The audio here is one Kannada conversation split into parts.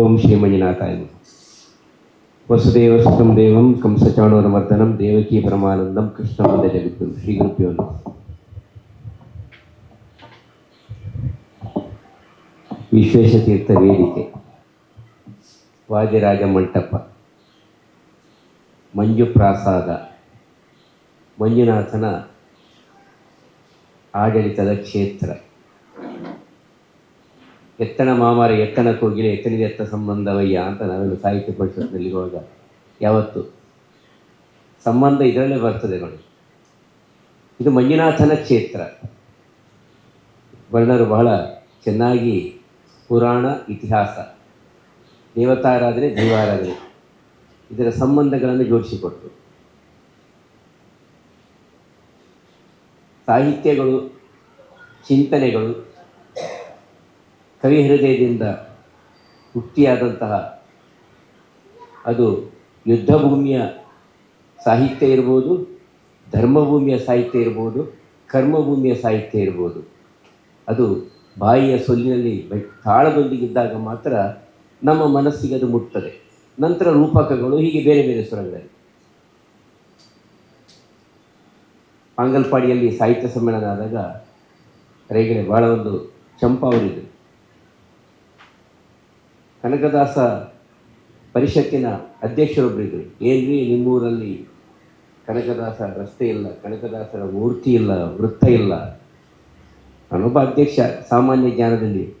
ಓಂ ಶ್ರೀ ಮಂಜುನಾಥಾಯ ನಮಃ. ವಸುದೇವ ಸುಖಂ ದೇವಂ ಕಂಸಚಾಣೂರಮರ್ದನಂ ದೇವಕಿ ಪರಮಾನಂದಂ ಕೃಷ್ಣ ಮುಂದೆ ಜಗತ್ತು ಶ್ರೀ ಗುರುಪ್ಯೋ. ವಿಶ್ವೇಶತೀರ್ಥ ವೇದಿಕೆ ವಾದಿರಾಜ ಮಂಟಪ ಮಂಜು ಪ್ರಾಸಾದ ಮಂಜುನಾಥನ ಆಡಳಿತದ ಕ್ಷೇತ್ರ ಎತ್ತನ ಮಾಮರ ಎತ್ತನ ಕೋಗಿಲೆ ಎತ್ತನಿಗೆ ಎತ್ತ ಸಂಬಂಧವಯ್ಯ ಅಂತ ನಾವೆಲ್ಲ ಸಾಹಿತ್ಯ ಪರಿಷತ್ನಲ್ಲಿ ಇರುವಾಗ ಯಾವತ್ತು ಸಂಬಂಧ ಇದರಲ್ಲೇ ಬರ್ತದೆ ನೋಡಿ. ಇದು ಮಂಜುನಾಥನ ಕ್ಷೇತ್ರ. ವರ್ಣರು ಬಹಳ ಚೆನ್ನಾಗಿ ಪುರಾಣ, ಇತಿಹಾಸ, ದೇವತಾರಾಧನೆ, ದೈವಾರಾಧನೆ ಇದರ ಸಂಬಂಧಗಳನ್ನು ಜೋಡಿಸಿಕೊಟ್ಟು ಸಾಹಿತ್ಯಗಳು, ಚಿಂತನೆಗಳು ಕವಿ ಹೃದಯದಿಂದ ಹುಟ್ಟಿಯಾದಂತಹ ಅದು ಯುದ್ಧ ಭೂಮಿಯ ಸಾಹಿತ್ಯ ಇರ್ಬೋದು, ಧರ್ಮಭೂಮಿಯ ಸಾಹಿತ್ಯ ಇರ್ಬೋದು, ಕರ್ಮಭೂಮಿಯ ಸಾಹಿತ್ಯ ಇರ್ಬೋದು. ಅದು ಬಾಯಿಯ ಸೊಲ್ಲಿನಲ್ಲಿ ತಾಳದೊಂದಿಗೆ ಇದ್ದಾಗ ಮಾತ್ರ ನಮ್ಮ ಮನಸ್ಸಿಗೆ ಅದು ಮುಟ್ತದೆ. ನಂತರ ರೂಪಕಗಳು ಹೀಗೆ ಬೇರೆ ಬೇರೆ ಸ್ವರಗಳಲ್ಲಿ. ಆಂಗಲ್ಪಾಡಿಯಲ್ಲಿ ಸಾಹಿತ್ಯ ಸಮ್ಮೇಳನ ಆದಾಗ ರೈಗಡೆ ಭಾಳ ಒಂದು ಚಂಪಾವರಿದ್ರು ಕನಕದಾಸ ಪರಿಷತ್ತಿನ ಅಧ್ಯಕ್ಷರೊಬ್ಬರಿದ್ರು ಏನ್ರಿ ನಿಮ್ಮೂರಲ್ಲಿ ಕನಕದಾಸ ರಸ್ತೆ ಇಲ್ಲ, ಕನಕದಾಸರ ಮೂರ್ತಿ ಇಲ್ಲ, ವೃತ್ತ ಇಲ್ಲ? ನಾನೊಬ್ಬ ಅಧ್ಯಕ್ಷ, ಸಾಮಾನ್ಯ ಜ್ಞಾನದಲ್ಲಿ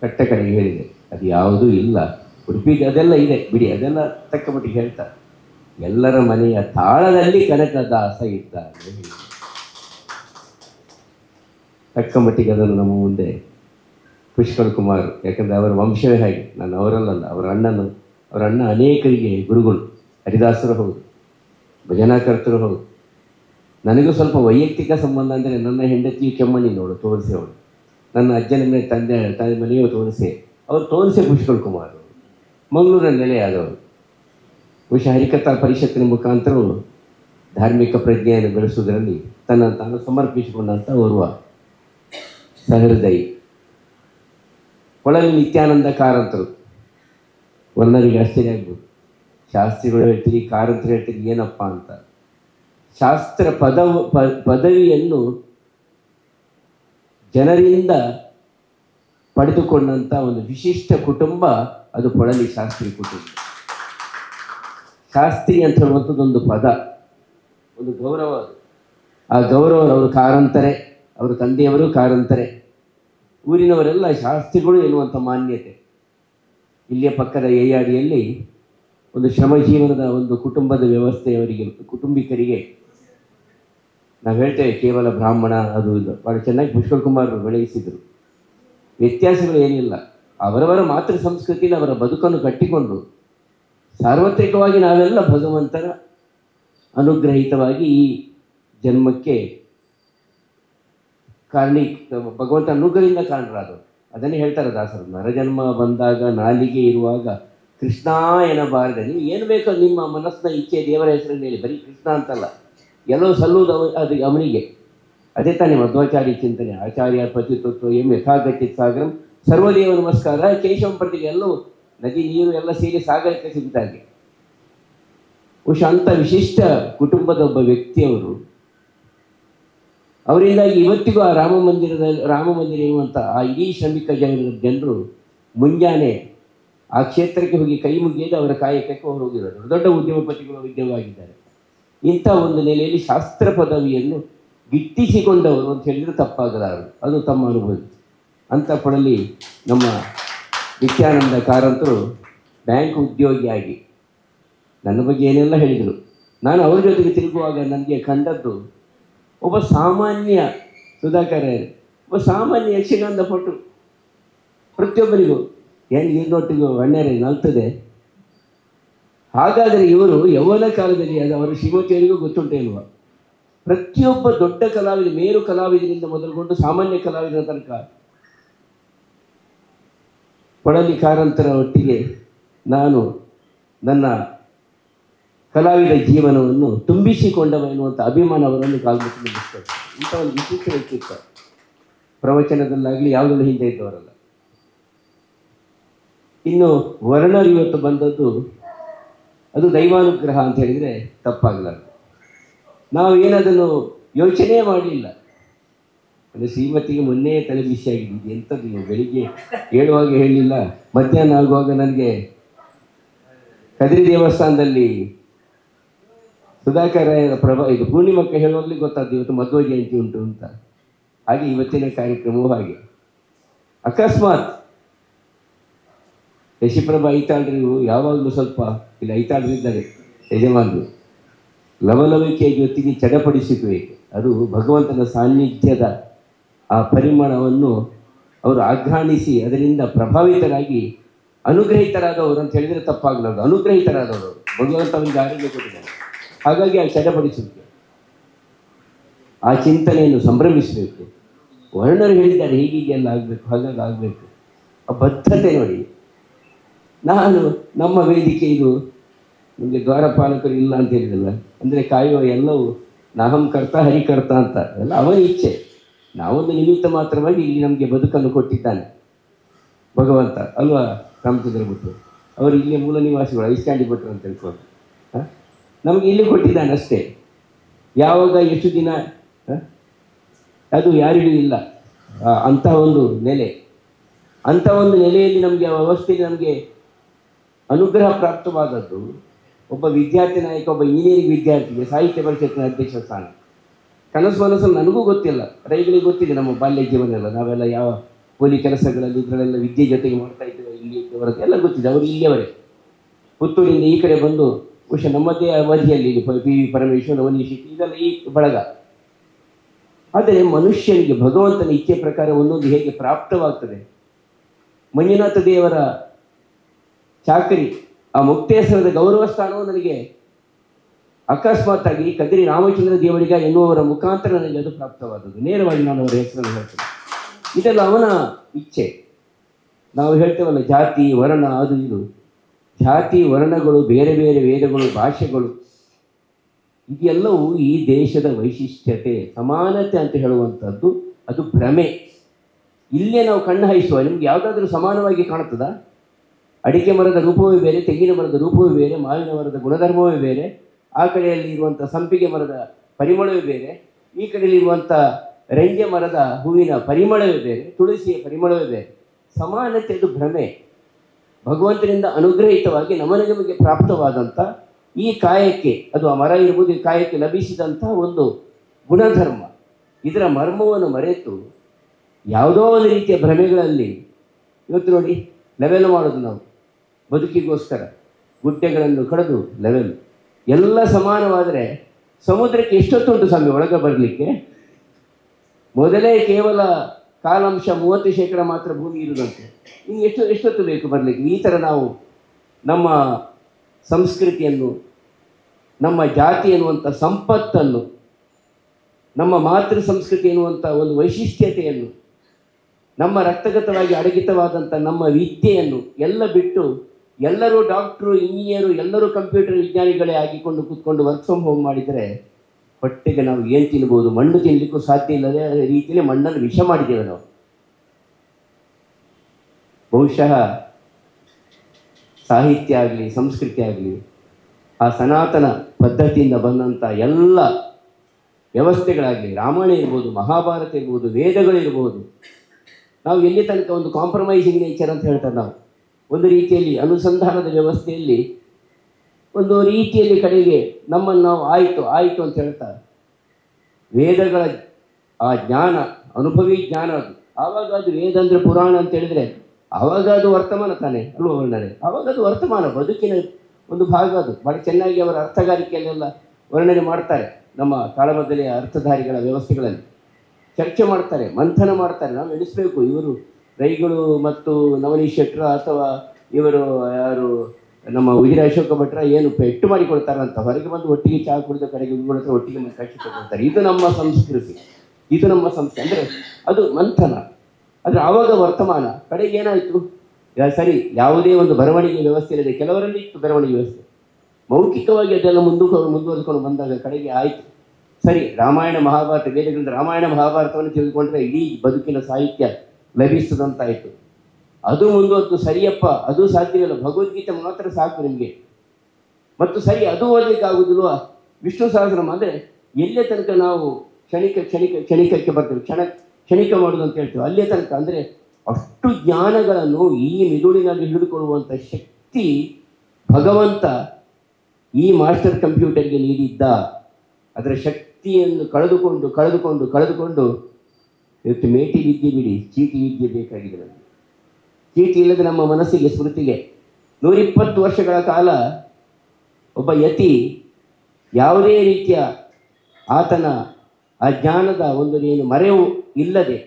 ಕಟ್ಟ ಕಡೆಗೆ ಹೇಳಿದೆ. ಅದು ಯಾವುದೂ ಇಲ್ಲ. ಉಡುಪಿಗೆ ಅದೆಲ್ಲ ಇದೆ, ಬಿಡಿ, ಅದೆಲ್ಲ ತಕ್ಕ ಮಟ್ಟಿಗೆ ಹೇಳ್ತಾ. ಎಲ್ಲರ ಮನೆಯ ತಾಳದಲ್ಲಿ ಕನಕದಾಸ ಇದ್ದಾರೆ ತಕ್ಕ ಮಟ್ಟಿಗೆ ಅದನ್ನು ನಮ್ಮ ಮುಂದೆ ಪುಷ್ಕರ್ ಕುಮಾರ್. ಯಾಕಂದರೆ ಅವರ ವಂಶವೇ ಹಾಗೆ. ನಾನು ಅವರಲ್ಲಲ್ಲ, ಅವರ ಅಣ್ಣನು. ಅವರ ಅಣ್ಣ ಅನೇಕರಿಗೆ ಗುರುಗಳು. ಹರಿದಾಸರು ಹೌದು, ಭಜನಾಕರ್ತರು ಹೌದು. ನನಗೂ ಸ್ವಲ್ಪ ವೈಯಕ್ತಿಕ ಸಂಬಂಧ ಅಂದರೆ ನನ್ನ ಹೆಂಡತಿ ಕೆಮ್ಮಣ್ಣಿ ನೋಡು ತೋರಿಸಿ ಅವಳು ನನ್ನ ಅಜ್ಜನ ಮೇಲೆ ತಂದೆ, ತಾಯಿ ಮನೆಯು ತೋರಿಸಿ. ಅವರು ತೋರಿಸಿ ಪುಷ್ಕರ್ ಕುಮಾರ್. ಮಂಗಳೂರಿನ ನೆಲೆಯಾದವರು ಬಹುಶಃ ಹರಿಕಥಾ ಪರಿಷತ್ತಿನ ಮುಖಾಂತರ ಧಾರ್ಮಿಕ ಪ್ರಜ್ಞೆಯನ್ನು ಬೆಳೆಸುವುದರಲ್ಲಿ ತನ್ನ ತಾನು ಸಮರ್ಪಿಸಿಕೊಂಡಂಥ ಓರ್ವ ಸಹೃದಯಿ. ಕೊಳಲು ನಿತ್ಯಾನಂದ ಕಾರಂತರು ವರ್ಣರಿಗೆ ಆಶ್ಚರ್ಯ ಆಗ್ಬೋದು. ಶಾಸ್ತ್ರಿಗಳು ಹೇಳ್ತೀರಿ ಕಾರಂತರು ಹೇಳ್ತೀರಿ, ಏನಪ್ಪ ಅಂತ. ಶಾಸ್ತ್ರ ಪದವು ಪದವಿಯನ್ನು ಜನರಿಂದ ಪಡೆದುಕೊಂಡಂಥ ಒಂದು ವಿಶಿಷ್ಟ ಕುಟುಂಬ ಅದು ಕೊಳಲಿ ಶಾಸ್ತ್ರಿ ಕುಟುಂಬ. ಶಾಸ್ತ್ರಿ ಅಂತ ಹೇಳುವಂಥದ್ದೊಂದು ಪದ, ಒಂದು ಗೌರವ. ಆ ಗೌರವ ಅವರು ಕಾರಂತರೆ, ಅವರ ತಂದೆಯವರು ಕಾರಂತರೆ. ಊರಿನವರೆಲ್ಲ ಶಾಸ್ತ್ರಿಗಳು ಎನ್ನುವಂಥ ಮಾನ್ಯತೆ. ಇಲ್ಲಿಯ ಪಕ್ಕದ ಏಯಾಡಿಯಲ್ಲಿ ಒಂದು ಶ್ರಮಜೀವನದ ಒಂದು ಕುಟುಂಬದ ವ್ಯವಸ್ಥೆ ಅವರಿಗೆ ಕುಟುಂಬಿಕರಿಗೆ ನಾವು ಹೇಳ್ತೇವೆ ಕೇವಲ ಬ್ರಾಹ್ಮಣ, ಅದು ಇದು. ಭಾಳ ಚೆನ್ನಾಗಿ ಪುಷ್ಕರ್ ಕುಮಾರ್ ಬೆಳೆಯಿಸಿದರು ವ್ಯತ್ಯಾಸಗಳು ಏನಿಲ್ಲ. ಅವರವರ ಮಾತೃ ಸಂಸ್ಕೃತಿಯಲ್ಲಿ ಅವರ ಬದುಕನ್ನು ಕಟ್ಟಿಕೊಂಡು ಸಾರ್ವತ್ರಿಕವಾಗಿ ನಾವೆಲ್ಲ ಭಗವಂತನ ಅನುಗ್ರಹಿತವಾಗಿ ಈ ಜನ್ಮಕ್ಕೆ ಕಾರಣಿ ಭಗವಂತ ಅನುಗ್ರಹದಿಂದ ಕಾರಣರಾದವರು ಅದನ್ನೇ ಹೇಳ್ತಾರೆ ದಾಸರು, ನರಜನ್ಮ ಬಂದಾಗ ನಾಲಿಗೆ ಇರುವಾಗ ಕೃಷ್ಣ ಎನ್ನಬಾರದೆ ನೀವು ಏನು ಬೇಕೋ ನಿಮ್ಮ ಮನಸ್ಸಿನ ಇಚ್ಛೆ ದೇವರ ಹೆಸರಿನ ಹೇಳಿ ಬರೀ ಕೃಷ್ಣ ಅಂತಲ್ಲ, ಎಲ್ಲೋ ಸಲ್ಲುವುದು ಅದು ಅವನಿಗೆ. ಅದೇ ತಾನೇ ಮಧ್ವಾಚಾರ್ಯ ಚಿಂತನೆ, ಆಚಾರ್ಯ ಪತಿತತ್ವ ಎಂ ಯಥಾಗತ್ಯ ಸಾಗರಂ, ಸರ್ವದೇವ ನಮಸ್ಕಾರ, ಕೇಶವ ಪ್ರತಿಗೆ ಎಲ್ಲವೂ ನದಿ ನೀರು ಎಲ್ಲ ಸೇರಿ ಸಾಗರಕ್ಕೆ ಸಿಗ್ತಾಗೆ ಬಹುಶಃ ಅಂಥ ವಿಶಿಷ್ಟ ಕುಟುಂಬದ ಒಬ್ಬ ವ್ಯಕ್ತಿಯವರು ಅವರಿಂದಾಗಿ ಇವತ್ತಿಗೂ ಆ ರಾಮ ಮಂದಿರದಲ್ಲಿ, ರಾಮ ಮಂದಿರ ಇರುವಂಥ ಆ ಇಡೀ ಶ್ರಮಿಕ ಜನರ ಜನರು ಮುಂಜಾನೆ ಆ ಕ್ಷೇತ್ರಕ್ಕೆ ಹೋಗಿ ಕೈ ಮುಗಿಯದೆ ಅವರ ಕಾಯಕಕ್ಕೆ ಅವರು ಹೋಗಿರೋದು ದೊಡ್ಡ ಉದ್ಯಮಪತಿಗಳು ಉದ್ಯಮವಾಗಿದ್ದಾರೆ ಇಂಥ ಒಂದು ನೆಲೆಯಲ್ಲಿ ಶಾಸ್ತ್ರ ಪದವಿಯನ್ನು ಗಿಟ್ಟಿಸಿಕೊಂಡವರು ಅಂತ ಹೇಳಿದರೆ ತಪ್ಪಾಗಲಾರದು ಅದು ತಮ್ಮ ಅನುಭವ. ಅಂಥ ಪಡಲಿ ನಮ್ಮ ನಿತ್ಯಾನಂದ ಕಾರಂತರು ಬ್ಯಾಂಕ್ ಉದ್ಯೋಗಿಯಾಗಿ ನನ್ನ ಬಗ್ಗೆ ಏನೆಲ್ಲ ಹೇಳಿದರು. ನಾನು ಅವ್ರ ಜೊತೆಗೆ ತಿರುಗುವಾಗ ನನಗೆ ಕಂಡದ್ದು ಒಬ್ಬ ಸಾಮಾನ್ಯ ಸುಧಾಕರ್ ಒಬ್ಬ ಸಾಮಾನ್ಯ ಯಕ್ಷಗಾನದ ಫೋಟೋ. ಪ್ರತಿಯೊಬ್ಬರಿಗೂ, ಏನು ಈಗಿನೊಟ್ಟಿಗೂ ಅಣ್ಣರೇ ನಲ್ತದೆ. ಹಾಗಾದರೆ ಇವರು ಯೌವನ ಕಾಲದಲ್ಲಿ ಅದು ಅವರ ಶ್ರೀಮತಿಯವರಿಗೂ ಗೊತ್ತುಂಟೇ ಇಲ್ವ? ಪ್ರತಿಯೊಬ್ಬ ದೊಡ್ಡ ಕಲಾವಿದ, ಮೇರು ಕಲಾವಿದರಿಂದ ಮೊದಲುಗೊಂಡು ಸಾಮಾನ್ಯ ಕಲಾವಿದರ ತನಕ. ಕೊಡಲಿ ಕಾರಂತರ ಒಟ್ಟಿಗೆ ನಾನು ನನ್ನ ಕಲಾವಿದ ಜೀವನವನ್ನು ತುಂಬಿಸಿಕೊಂಡವ ಎನ್ನುವಂಥ ಅಭಿಮಾನ ಅವರನ್ನು ನಿಲ್ಲಿಸ್ತಾರೆ ಇಂಥ ಒಂದು ವಿಶೇಷ ವ್ಯಕ್ತಿತ್ವ ಪ್ರವಚನದಲ್ಲಾಗಲಿ ಯಾವುದನ್ನು ಹಿಂದೆ ಇದ್ದವರಲ್ಲ. ಇನ್ನು ವರ್ಣರು ಇವತ್ತು ಬಂದದ್ದು ಅದು ದೈವಾನುಗ್ರಹ ಅಂತ ಹೇಳಿದರೆ ತಪ್ಪಾಗಲ್ಲ ನಾವು ಏನದನ್ನು ಯೋಚನೆ ಮಾಡಲಿಲ್ಲ. ಅಂದರೆ ಶ್ರೀಮತಿಗೆ ಮೊನ್ನೆ ತಲೆ ಬಿಸಿಯಾಗಿದ್ದು ಎಂಥದ್ದು ನೀವು ಬೆಳಿಗ್ಗೆ ಹೇಳುವಾಗ ಹೇಳಿಲ್ಲ ಮಧ್ಯಾಹ್ನ ಆಗುವಾಗ ನನಗೆ ಕದ್ರಿ ದೇವಸ್ಥಾನದಲ್ಲಿ ಸುಧಾಕರ ಪ್ರಭಾ, ಇದು ಪೂರ್ಣಿಮಕ್ಕೆ ಹೇಳುವಾಗಲೇ ಗೊತ್ತಾದ್ದು ಇವತ್ತು ಮಧ್ವ ಜಯಂತಿ ಉಂಟು ಅಂತ. ಹಾಗೆ ಇವತ್ತಿನ ಕಾರ್ಯಕ್ರಮವೂ ಹಾಗೆ. ಅಕಸ್ಮಾತ್ ಯಶಿಪ್ರಭಾ ಐತಾಳ್ರಿಗೂ ಯಾವಾಗಲೂ ಸ್ವಲ್ಪ, ಇಲ್ಲಿ ಐತಾಳ್ರು ಇದ್ದಾರೆ ಯಜಮಾನರು, ಲವಲವಿಕೆಯ ಜೊತೆಗೆ ಚಡಪಡಿಸಬೇಕು ಅದು ಭಗವಂತನ ಸಾನ್ನಿಧ್ಯದ ಆ ಪರಿಮಳವನ್ನು ಅವರು ಆಘ್ರಾಣಿಸಿ, ಅದರಿಂದ ಪ್ರಭಾವಿತರಾಗಿ ಅನುಗ್ರಹಿತರಾದವರು ಅಂತ ಹೇಳಿದರೆ ತಪ್ಪಾಗಲಾರದು. ಅನುಗ್ರಹಿತರಾದವರು. ಭಗವಂತ ಅವರಿಗೆ ಆರೋಗ್ಯ ಕೊಟ್ಟಿದ್ದಾರೆ. ಹಾಗಾಗಿ ಆ ಸಡಪಡಿಸಬೇಕು ಆ ಚಿಂತನೆಯನ್ನು ಸಂಭ್ರಮಿಸಬೇಕು. ವರ್ಣರು ಹೇಳಿದ್ದಾರೆ ಹೀಗೀಗೆಲ್ಲ ಆಗಬೇಕು, ಹಾಗಾಗಿ ಆಗಬೇಕು. ಆ ಬದ್ಧತೆ ನೋಡಿ. ನಾನು ನಮ್ಮ ವೇದಿಕೆ ಇದು ನಮಗೆ ದ್ವಾರಪಾಲಕರು ಇಲ್ಲ ಅಂತ ಹೇಳಿದಲ್ಲ, ಅಂದರೆ ಕಾಯುವ ಎಲ್ಲವೂ ನಾಹಂ ಕರ್ತ ಹರಿಕರ್ತ ಅಂತ. ಎಲ್ಲ ಅವನ ಇಚ್ಛೆ. ನಾವೊಂದು ನಿಮಿತ್ತ ಮಾತ್ರವಾಗಿ ಇಲ್ಲಿ ನಮಗೆ ಬದುಕನ್ನು ಕೊಟ್ಟಿದ್ದಾನೆ. ಭಗವಂತ, ಅಲ್ವಾ ರಾಮಚಂದ್ರ ಭಟ್ರು ಅವರು? ಇಲ್ಲಿಯ ಮೂಲ ನಿವಾಸಿಗಳು ಐಸ್ಕ್ಯಾಂಡಿ ಭಟ್ರು ಅಂತ ತಿಳ್ಕೊಂಡು ಹ? ನಮಗೆ ಇಲ್ಲಿ ಕೊಟ್ಟಿದ್ದಾನೆ ಅಷ್ಟೇ. ಯಾವಾಗ ಎಷ್ಟು ದಿನ ಅದು ಯಾರಿಗೂ ಇಲ್ಲ. ಅಂತ ಒಂದು ನೆಲೆ. ಅಂಥ ಒಂದು ನೆಲೆಯಲ್ಲಿ ನಮಗೆ ಆ ವ್ಯವಸ್ಥೆಯಲ್ಲಿ ನಮಗೆ ಅನುಗ್ರಹ ಪ್ರಾಪ್ತವಾದದ್ದು ಒಬ್ಬ ವಿದ್ಯಾರ್ಥಿ ನಾಯಕ, ಒಬ್ಬ ಇಂಜಿನಿಯರಿಂಗ್ ವಿದ್ಯಾರ್ಥಿಗೆ, ಸಾಹಿತ್ಯ ಪರಿಷತ್ತಿನ ಅಧ್ಯಕ್ಷ ಸ್ಥಾನ. ಕನಸು ಮನಸ್ಸು ನನಗೂ ಗೊತ್ತಿಲ್ಲ. ರೈಗಳಿಗೆ ಗೊತ್ತಿದೆ ನಮ್ಮ ಬಾಲ್ಯ ಜೀವನ ಎಲ್ಲ ನಾವೆಲ್ಲ ಯಾವ ಕೂಲಿ ಕೆಲಸಗಳಲ್ಲಿ ಇದರಲ್ಲೆಲ್ಲ ವಿದ್ಯೆ ಜೊತೆಗೆ ಮಾಡ್ತಾ ಇದ್ದೇವೆ, ಇಲ್ಲಿ ಇದ್ದವರದ್ದು ಎಲ್ಲ ಗೊತ್ತಿದೆ. ಅವರು ಇಲ್ಲಿಯವರೇ. ಪುತ್ತೂರಿಂದ ಈ ಕಡೆ ಬಂದು ಬಹುಶಃ ನಮ್ಮದೇ ಅವಧಿಯಲ್ಲಿ ಪಿ ವಿ ಪರಮೇಶ್ವರ್ ಅವನೀಶ್ ಇದೆಲ್ಲ ಈ ಬಳಗ. ಆದರೆ ಮನುಷ್ಯನಿಗೆ ಭಗವಂತನ ಇಚ್ಛೆ ಪ್ರಕಾರ ಒಂದೊಂದು ಹೇಗೆ ಪ್ರಾಪ್ತವಾಗ್ತದೆ? ಮಂಜುನಾಥ ದೇವರ ಚಾಕರಿ, ಆ ಮುಕ್ತೇಶ್ವರದ ಗೌರವ ಸ್ಥಾನವು ನನಗೆ ಅಕಸ್ಮಾತ್ತಾಗಿ ಕದ್ರಿ ರಾಮಚಂದ್ರ ದೇವರಿಗ ಎನ್ನುವವರ ಮುಖಾಂತರ ನನಗೆ ಅದು ಪ್ರಾಪ್ತವಾದದ್ದು. ನೇರವಾಗಿ ನಾನು ಅವರ ಹೆಸರನ್ನು ಹೇಳ್ತೇನೆ. ಇದೆಲ್ಲ ಅವನ ಇಚ್ಛೆ. ನಾವು ಹೇಳ್ತೇವಲ್ಲ ಜಾತಿ, ವರ್ಣ, ಅದು ಇದು. ಜಾತಿ ವರ್ಣಗಳು, ಬೇರೆ ಬೇರೆ ವೇದಗಳು, ಭಾಷೆಗಳು, ಇದೆಲ್ಲವೂ ಈ ದೇಶದ ವೈಶಿಷ್ಟ್ಯತೆ, ಸಮಾನತೆ ಅಂತ ಹೇಳುವಂಥದ್ದು ಅದು ಭ್ರಮೆ. ಇಲ್ಲೇ ನಾವು ಕಣ್ಣು ಹಾಯಿಸುವ, ನಿಮ್ಗೆ ಯಾವುದಾದ್ರೂ ಸಮಾನವಾಗಿ ಕಾಣ್ತದಾ ಅಡಿಕೆ ಮರದ ರೂಪವೇ ಬೇರೆ, ತೆಂಗಿನ ಮರದ ರೂಪವೇ ಬೇರೆ, ಮಾವಿನ ಮರದ ಗುಣಧರ್ಮವೇ ಬೇರೆ, ಆ ಕಡೆಯಲ್ಲಿ ಇರುವಂಥ ಸಂಪಿಗೆ ಮರದ ಪರಿಮಳವೇ ಬೇರೆ, ಈ ಕಡೆಯಲ್ಲಿ ಇರುವಂಥ ರಂಜೆ ಮರದ ಹೂವಿನ ಪರಿಮಳವೇ ಬೇರೆ, ತುಳಸಿಯ ಪರಿಮಳವೇ ಬೇರೆ. ಸಮಾನತೆ ಅದು ಭ್ರಮೆ. ಭಗವಂತನಿಂದ ಅನುಗ್ರಹಿತವಾಗಿ ನಮಗೆ ಪ್ರಾಪ್ತವಾದಂಥ ಈ ಕಾಯಕ್ಕೆ, ಅದು ಆ ಮರ ಇರ್ಬೋದು, ಈ ಕಾಯಕ್ಕೆ ಲಭಿಸಿದಂಥ ಒಂದು ಗುಣಧರ್ಮ. ಇದರ ಮರ್ಮವನ್ನು ಮರೆತು ಯಾವುದೋ ಒಂದು ರೀತಿಯ ಭ್ರಮೆಗಳಲ್ಲಿ ಇವತ್ತು ನೋಡಿ ಲೆವೆಲ್ ಮಾಡೋದು ನಾವು. ಬದುಕಿಗೋಸ್ಕರ ಗುಡ್ಡೆಗಳನ್ನು ಕಡಿದು ಲೆವೆಲ್ ಎಲ್ಲ ಸಮಾನವಾದರೆ ಸಮುದ್ರಕ್ಕೆ ಎಷ್ಟೊತ್ತುಂಟು ಸ್ವಾಮಿ ಒಳಗೆ ಬರಲಿಕ್ಕೆ? ಮೊದಲೇ ಕೇವಲ ಕಾಲಾಂಶ ಮೂವತ್ತು ಶೇಕಡ ಮಾತ್ರ ಭೂಮಿ ಇರುವುದಂತೆ ಇನ್ನು ಎಷ್ಟು, ಎಷ್ಟೊತ್ತು ಬೇಕು ಬರಲಿಕ್ಕೆ? ಈ ಥರ ನಾವು ನಮ್ಮ ಸಂಸ್ಕೃತಿಯನ್ನು, ನಮ್ಮ ಜಾತಿ ಎನ್ನುವಂಥ ಸಂಪತ್ತನ್ನು, ನಮ್ಮ ಮಾತೃ ಸಂಸ್ಕೃತಿ ಎನ್ನುವಂಥ ಒಂದು ವೈಶಿಷ್ಟ್ಯತೆಯನ್ನು, ನಮ್ಮ ರಕ್ತಗತವಾಗಿ ಅಡಗಿತವಾದಂಥ ನಮ್ಮ ವಿದ್ಯೆಯನ್ನು ಎಲ್ಲ ಬಿಟ್ಟು ಎಲ್ಲರೂ ಡಾಕ್ಟ್ರು, ಇಂಜಿನಿಯರು, ಎಲ್ಲರೂ ಕಂಪ್ಯೂಟರ್ ವಿಜ್ಞಾನಿಗಳೇ ಆಗಿಕೊಂಡು ಕೂತ್ಕೊಂಡು ವರ್ಕ್ ಫ್ರಮ್ ಹೋಮ್ ಮಾಡಿದರೆ ಹೊಟ್ಟೆಗೆ ನಾವು ಏನು ತಿನ್ಬೋದು? ಮಣ್ಣು ತಿನ್ನಲಿಕ್ಕೂ ಸಾಧ್ಯ ಇಲ್ಲದೆ ಅದೇ ರೀತಿಯಲ್ಲಿ ಮಣ್ಣನ್ನು ವಿಷ ಮಾಡಿದ್ದೇವೆ ನಾವು. ಬಹುಶಃ ಸಾಹಿತ್ಯ ಆಗಲಿ, ಸಂಸ್ಕೃತಿ ಆಗಲಿ, ಆ ಸನಾತನ ಪದ್ಧತಿಯಿಂದ ಬಂದಂಥ ಎಲ್ಲ ವ್ಯವಸ್ಥೆಗಳಾಗಲಿ, ರಾಮಾಯಣ ಇರ್ಬೋದು, ಮಹಾಭಾರತ ಇರ್ಬೋದು ವೇದಗಳಿರ್ಬೋದು ನಾವು ಎಲ್ಲಿ ತನಕ ಒಂದು ಕಾಂಪ್ರಮೈಸಿಂಗ್ ನೇಚರ್ ಅಂತ ಹೇಳ್ತಾರೆ ನಾವು. ಒಂದು ರೀತಿಯಲ್ಲಿ ಅನುಸಂಧಾನದ ವ್ಯವಸ್ಥೆಯಲ್ಲಿ ಒಂದು ರೀತಿಯಲ್ಲಿ ಕಡೆಗೆ ನಮ್ಮನ್ನು ನಾವು ಆಯಿತು ಆಯಿತು ಅಂತ ಹೇಳ್ತಾರೆ. ವೇದಗಳ ಆ ಜ್ಞಾನ, ಅನುಭವಿ ಜ್ಞಾನ ಅದು. ಆವಾಗ ಅದು ವೇದ ಅಂದರೆ ಪುರಾಣ ಅಂತ ಹೇಳಿದ್ರೆ ಆವಾಗ ಅದು ವರ್ತಮಾನ ತಾನೆ ಅಲ್ವ ವರ್ಣನೆ ಆವಾಗ ಅದು ವರ್ತಮಾನ, ಬದುಕಿನ ಒಂದು ಭಾಗ ಅದು. ಭಾಳ ಚೆನ್ನಾಗಿ ಅವರ ಅರ್ಥಗಾರಿಕೆಯಲ್ಲೆಲ್ಲ ವರ್ಣನೆ ಮಾಡ್ತಾರೆ ನಮ್ಮ ತಾಳಮದ್ದಲೆಯ ಅರ್ಥಧಾರಿಗಳ ವ್ಯವಸ್ಥೆಗಳಲ್ಲಿ. ಚರ್ಚೆ ಮಾಡ್ತಾರೆ, ಮಂಥನ ಮಾಡ್ತಾರೆ. ನಾವು ಎಣಿಸ್ಬೇಕು, ಇವರು ರೈಗಳು ಮತ್ತು ನವನೀಶ್ ಶೆಟ್ರ ಅಥವಾ ಇವರು ಯಾರು ನಮ್ಮ ಉಗಿರ ಅಶೋಕ ಭಟ್ರ ಏನು ಪೆಟ್ಟು ಮಾಡಿಕೊಳ್ತಾರಂತ ಅಂತ ಹೊರಗೆ ಬಂದು ಒಟ್ಟಿಗೆ ಚಹಾ ಕುಡಿದ ಕಡೆಗೆ ಹತ್ರ ಒಟ್ಟಿಗೆ ಕಟ್ಟಿ ತಗೊಳ್ತಾರೆ ಇದು ನಮ್ಮ ಸಂಸ್ಕೃತಿ. ಇದು ನಮ್ಮ ಸಂಸ್ಕೃತಿ. ಅಂದರೆ ಅದು ಮಂಥನ. ಆದರೆ ಆವಾಗ ವರ್ತಮಾನ. ಕಡೆಗೆ ಏನಾಯಿತು? ಸರಿ, ಯಾವುದೇ ಒಂದು ಬರವಣಿಗೆ ವ್ಯವಸ್ಥೆ ಇಲ್ಲದೆ ಕೆಲವರಲ್ಲಿ ಇತ್ತು ಬರವಣಿಗೆ ವ್ಯವಸ್ಥೆ. ಮೌಖಿಕವಾಗಿ ಅದೆಲ್ಲ ಮುಂದುಕೊಂಡು ಮುಂದುವರೆದುಕೊಂಡು ಬಂದಾಗ ಕಡೆಗೆ ಆಯಿತು. ಸರಿ, ರಾಮಾಯಣ ಮಹಾಭಾರತ ವೇದಗಳಿಂದ ರಾಮಾಯಣ ಮಹಾಭಾರತವನ್ನು ತಿಳಿದುಕೊಂಡ್ರೆ ಇಡೀ ಬದುಕಿನ ಸಾಹಿತ್ಯ ಲಭಿಸ್ತದಂತಾಯಿತು ಅದು ಮುಂದೊತ್ತು ಸರಿಯಪ್ಪ, ಅದು ಸಾಧ್ಯವಿಲ್ಲ. ಭಗವದ್ಗೀತೆ ಮಾತ್ರ ಸಾಕು ನಿಮಗೆ. ಮತ್ತು ಸರಿ, ಅದು ಓದಲಿಕ್ಕೆ ಆಗುದಿಲ್ವಾ ವಿಷ್ಣು ಸಹಸ್ರನಾಮ ಅಂದರೆ ಎಲ್ಲೇ ತನಕ ನಾವು ಕ್ಷಣಿಕ ಕ್ಷಣಿಕ, ಕ್ಷಣಿಕಕ್ಕೆ ಬರ್ತೇವೆ. ಕ್ಷಣ, ಕ್ಷಣಿಕ ಮಾಡುದು ಅಂತ ಹೇಳ್ತೇವೆ. ಅಲ್ಲೇ ತನಕ ಅಂದರೆ ಅಷ್ಟು ಜ್ಞಾನಗಳನ್ನು ಈ ಮಿದುಳಿನಲ್ಲಿ ಹಿಡಿದುಕೊಳ್ಳುವಂಥ ಶಕ್ತಿ ಭಗವಂತ ಈ ಮಾಸ್ಟರ್ ಕಂಪ್ಯೂಟರ್ಗೆ ನೀಡಿದ್ದ. ಅದರ ಶಕ್ತಿಯನ್ನು ಕಳೆದುಕೊಂಡು ಕಳೆದುಕೊಂಡು ಕಳೆದುಕೊಂಡು ಇವತ್ತು ಮೇಟಿ ವಿದ್ಯೆ ಬಿಡಿ, ಚೀಟಿ ವಿದ್ಯೆ ಬೇಕಾಗಿದೆ ನಮಗೆ. ಚೀಟಿ ಇಲ್ಲದೆ ನಮ್ಮ ಮನಸ್ಸಿಗೆ ಸ್ಮೃತಿಗೆ. ನೂರಿಪ್ಪತ್ತು ವರ್ಷಗಳ ಕಾಲ ಒಬ್ಬ ಯತಿ ಯಾವುದೇ ರೀತಿಯ ಆತನ, ಆ ಜ್ಞಾನದ ಒಂದು ಏನು ಮರೆವು ಇಲ್ಲದೆ,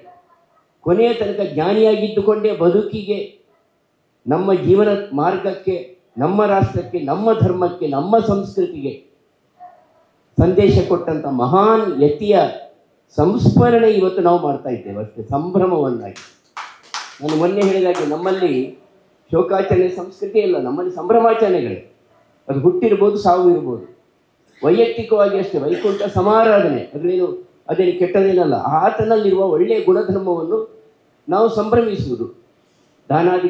ಕೊನೆಯ ತನಕ ಜ್ಞಾನಿಯಾಗಿದ್ದುಕೊಂಡೇ ಬದುಕಿಗೆ, ನಮ್ಮ ಜೀವನ ಮಾರ್ಗಕ್ಕೆ, ನಮ್ಮ ರಾಷ್ಟ್ರಕ್ಕೆ, ನಮ್ಮ ಧರ್ಮಕ್ಕೆ, ನಮ್ಮ ಸಂಸ್ಕೃತಿಗೆ ಸಂದೇಶ ಕೊಟ್ಟಂಥ ಮಹಾನ್ ಯತಿಯ ಸಂಸ್ಮರಣೆ ಇವತ್ತು ನಾವು ಮಾಡ್ತಾ ಇದ್ದೇವೆ ಅಷ್ಟೇ, ಸಂಭ್ರಮವನ್ನಾಗಿ. ನಾನು ಮೊನ್ನೆ ಹೇಳಿದಾಗೆ ನಮ್ಮಲ್ಲಿ ಶೋಕಾಚರಣೆ ಸಂಸ್ಕೃತಿ ಇಲ್ಲ, ನಮ್ಮಲ್ಲಿ ಸಂಭ್ರಮಾಚರಣೆಗಳೇ. ಅದು ಹುಟ್ಟಿರ್ಬೋದು, ಸಾವು ಇರ್ಬೋದು. ವೈಯಕ್ತಿಕವಾಗಿ ಅಷ್ಟೇ, ವೈಕುಂಠ ಸಮಾರಾಧನೆ ಅದೇನು ಅದೇನು ಕೆಟ್ಟದೇನಲ್ಲ, ಆತನಲ್ಲಿರುವ ಒಳ್ಳೆಯ ಗುಣಧರ್ಮವನ್ನು ನಾವು ಸಂಭ್ರಮಿಸುವುದು. ದಾನಾದಿ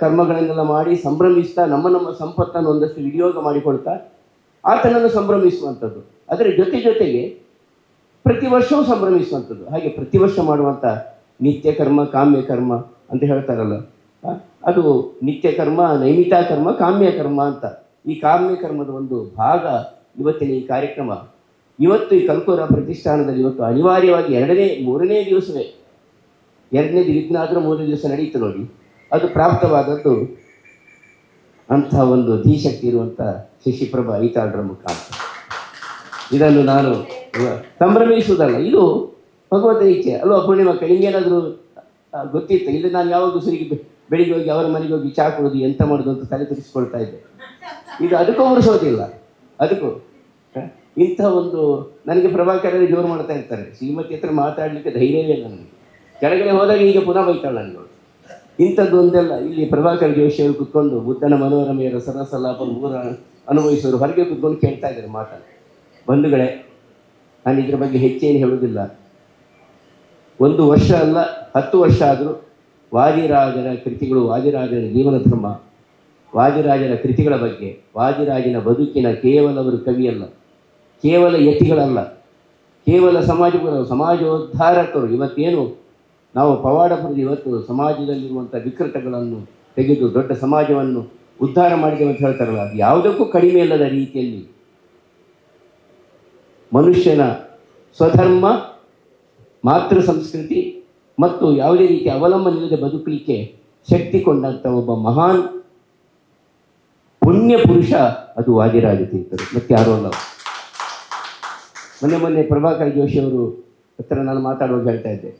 ಕರ್ಮಗಳನ್ನೆಲ್ಲ ಮಾಡಿ ಸಂಭ್ರಮಿಸ್ತಾ, ನಮ್ಮ ನಮ್ಮ ಸಂಪತ್ತನ್ನು ಒಂದಷ್ಟು ವಿನಿಯೋಗ ಮಾಡಿಕೊಳ್ತಾ, ಆತನನ್ನು ಸಂಭ್ರಮಿಸುವಂಥದ್ದು. ಅದರ ಜೊತೆ ಜೊತೆಗೆ ಪ್ರತಿ ವರ್ಷವೂ ಸಂಭ್ರಮಿಸುವಂಥದ್ದು. ಹಾಗೆ ಪ್ರತಿ ವರ್ಷ ಮಾಡುವಂಥ ನಿತ್ಯ ಕರ್ಮ, ಕಾಮ್ಯ ಕರ್ಮ ಅಂತ ಹೇಳ್ತಾರಲ್ಲ. ಅದು ನಿತ್ಯ ಕರ್ಮ, ನೈಮಿತಾ ಕರ್ಮ, ಕಾಮ್ಯ ಕರ್ಮ ಅಂತ. ಈ ಕಾಮ್ಯ ಕರ್ಮದ ಒಂದು ಭಾಗ ಇವತ್ತಿನ ಈ ಕಾರ್ಯಕ್ರಮ. ಇವತ್ತು ಈ ಕಲ್ಕೂರ ಪ್ರತಿಷ್ಠಾನದಲ್ಲಿ ಇವತ್ತು ಅನಿವಾರ್ಯವಾಗಿ ಎರಡನೇ, ಮೂರನೇ ದಿವಸವೇ, ಎರಡನೇ ದಿನ ಮೂರನೇ ದಿವಸ ನಡೆಯಿತು ನೋಡಿ. ಅದು ಪ್ರಾಪ್ತವಾದದ್ದು ಅಂಥ ಒಂದು ಧೀಶಕ್ತಿ ಇರುವಂಥ ಶಶಿಪ್ರಭಾ ಐತಾಳ್ರ ಮುಖಾಂತರ. ಇದನ್ನು ನಾನು ಸಂಭ್ರಮಿಸುವುದಲ್ಲ, ಇದು ಭಗವಂತನ ಇಚ್ಛೆ ಅಲ್ವಾ ಪೂರ್ಣಿಮಾ ನಿಮ್ಗೇನಾದರೂ ಗೊತ್ತಿತ್ತು? ಇಲ್ಲಿ ನಾನು ಯಾವಾಗ ಸರಿಗೆ ಬೆಳಿಗ್ಗೆ ಹೋಗಿ ಅವರ ಮನೆಗೆ ಹೋಗಿ ಚಾ ಕೊಡೋದು ಎಂತ ಮಾಡೋದು ಅಂತ ತಲೆ ತಿರ್ಸ್ಕೊಳ್ತಾ ಇದ್ದೆ. ಇದು ಅದಕ್ಕೂ ಉಳಿಸೋದಿಲ್ಲ ಅದಕ್ಕೂ? ಇಂಥ ಒಂದು, ನನಗೆ ಪ್ರಭಾಕರ ಜೋರು ಮಾಡ್ತಾ ಇರ್ತಾರೆ. ಶ್ರೀಮತಿ ಹತ್ರ ಮಾತಾಡಲಿಕ್ಕೆ ಧೈರ್ಯವೇ ಇಲ್ಲ ನನಗೆ. ಕೆಳಗಡೆ ಹೋದಾಗ ಈಗ ಪುನಃ ಬೈತಾಳೆ ನನಗೆ. ಇಂಥದ್ದು ಒಂದೆಲ್ಲ, ಇಲ್ಲಿ ಪ್ರಭಾಕರ್ ಜೋಶಿಯವರು ಕುತ್ಕೊಂಡು ಬುದ್ಧನ ಮನೋರಮೆಯ ರಸರಸಲಾಪ ಊರ ಅನುಭವಿಸೋರು ಹೊರಗೆ ಕುತ್ಕೊಂಡು ಕೇಳ್ತಾ ಇದ್ದಾರೆ ಮಾತಾಡಿ ಬಂಧುಗಳೇ, ನಾನು ಇದ್ರ ಬಗ್ಗೆ ಹೆಚ್ಚೇನು ಹೇಳುವುದಿಲ್ಲ. ಒಂದು ವರ್ಷ ಅಲ್ಲ, ಹತ್ತು ವರ್ಷ ಆದರೂ ವಾದಿರಾಜರ ಕೃತಿಗಳು ವಾದಿರಾಜರ ಜೀವನ ಧರ್ಮ ವಾದಿರಾಜರ ಕೃತಿಗಳ ಬಗ್ಗೆ ವಾದಿರಾಜನ ಬದುಕಿನ ಕೇವಲ ಅವರು ಕವಿಯಲ್ಲ ಕೇವಲ ಯತಿಗಳಲ್ಲ, ಕೇವಲ ಸಮಾಜಗಳು ಸಮಾಜೋದ್ಧಾರಕರು. ಇವತ್ತೇನು ನಾವು ಪವಾಡಪುರದ ಇವತ್ತು ಸಮಾಜದಲ್ಲಿರುವಂಥ ವಿಕೃತಗಳನ್ನು ತೆಗೆದು ದೊಡ್ಡ ಸಮಾಜವನ್ನು ಉದ್ಧಾರ ಮಾಡಿದೆ ಅಂತ ಹೇಳ್ತಾರಲ್ಲ, ಅದು ಯಾವುದಕ್ಕೂ ಕಡಿಮೆ ಇಲ್ಲದ ರೀತಿಯಲ್ಲಿ ಮನುಷ್ಯನ ಸ್ವಧರ್ಮ ಮಾತೃ ಸಂಸ್ಕೃತಿ ಮತ್ತು ಯಾವುದೇ ರೀತಿ ಅವಲಂಬನೆ ಇಲ್ಲದೆ ಬದುಕಲಿಕ್ಕೆ ಶಕ್ತಿ ಕೊಂಡಂಥ ಒಬ್ಬ ಮಹಾನ್ ಪುಣ್ಯ ಪುರುಷ ಅದು ವಾದಿರಾಜ ತೀರ್ಥರು ಮತ್ತೆ ಯಾರೋ ಅಲ್ಲ. ಮೊನ್ನೆ ಮೊನ್ನೆ ಪ್ರಭಾಕರ್ ಜೋಶಿ ಅವರು ಹತ್ರ ನಾನು ಮಾತಾಡುವಾಗ ಹೇಳ್ತಾ ಇದ್ದೆ.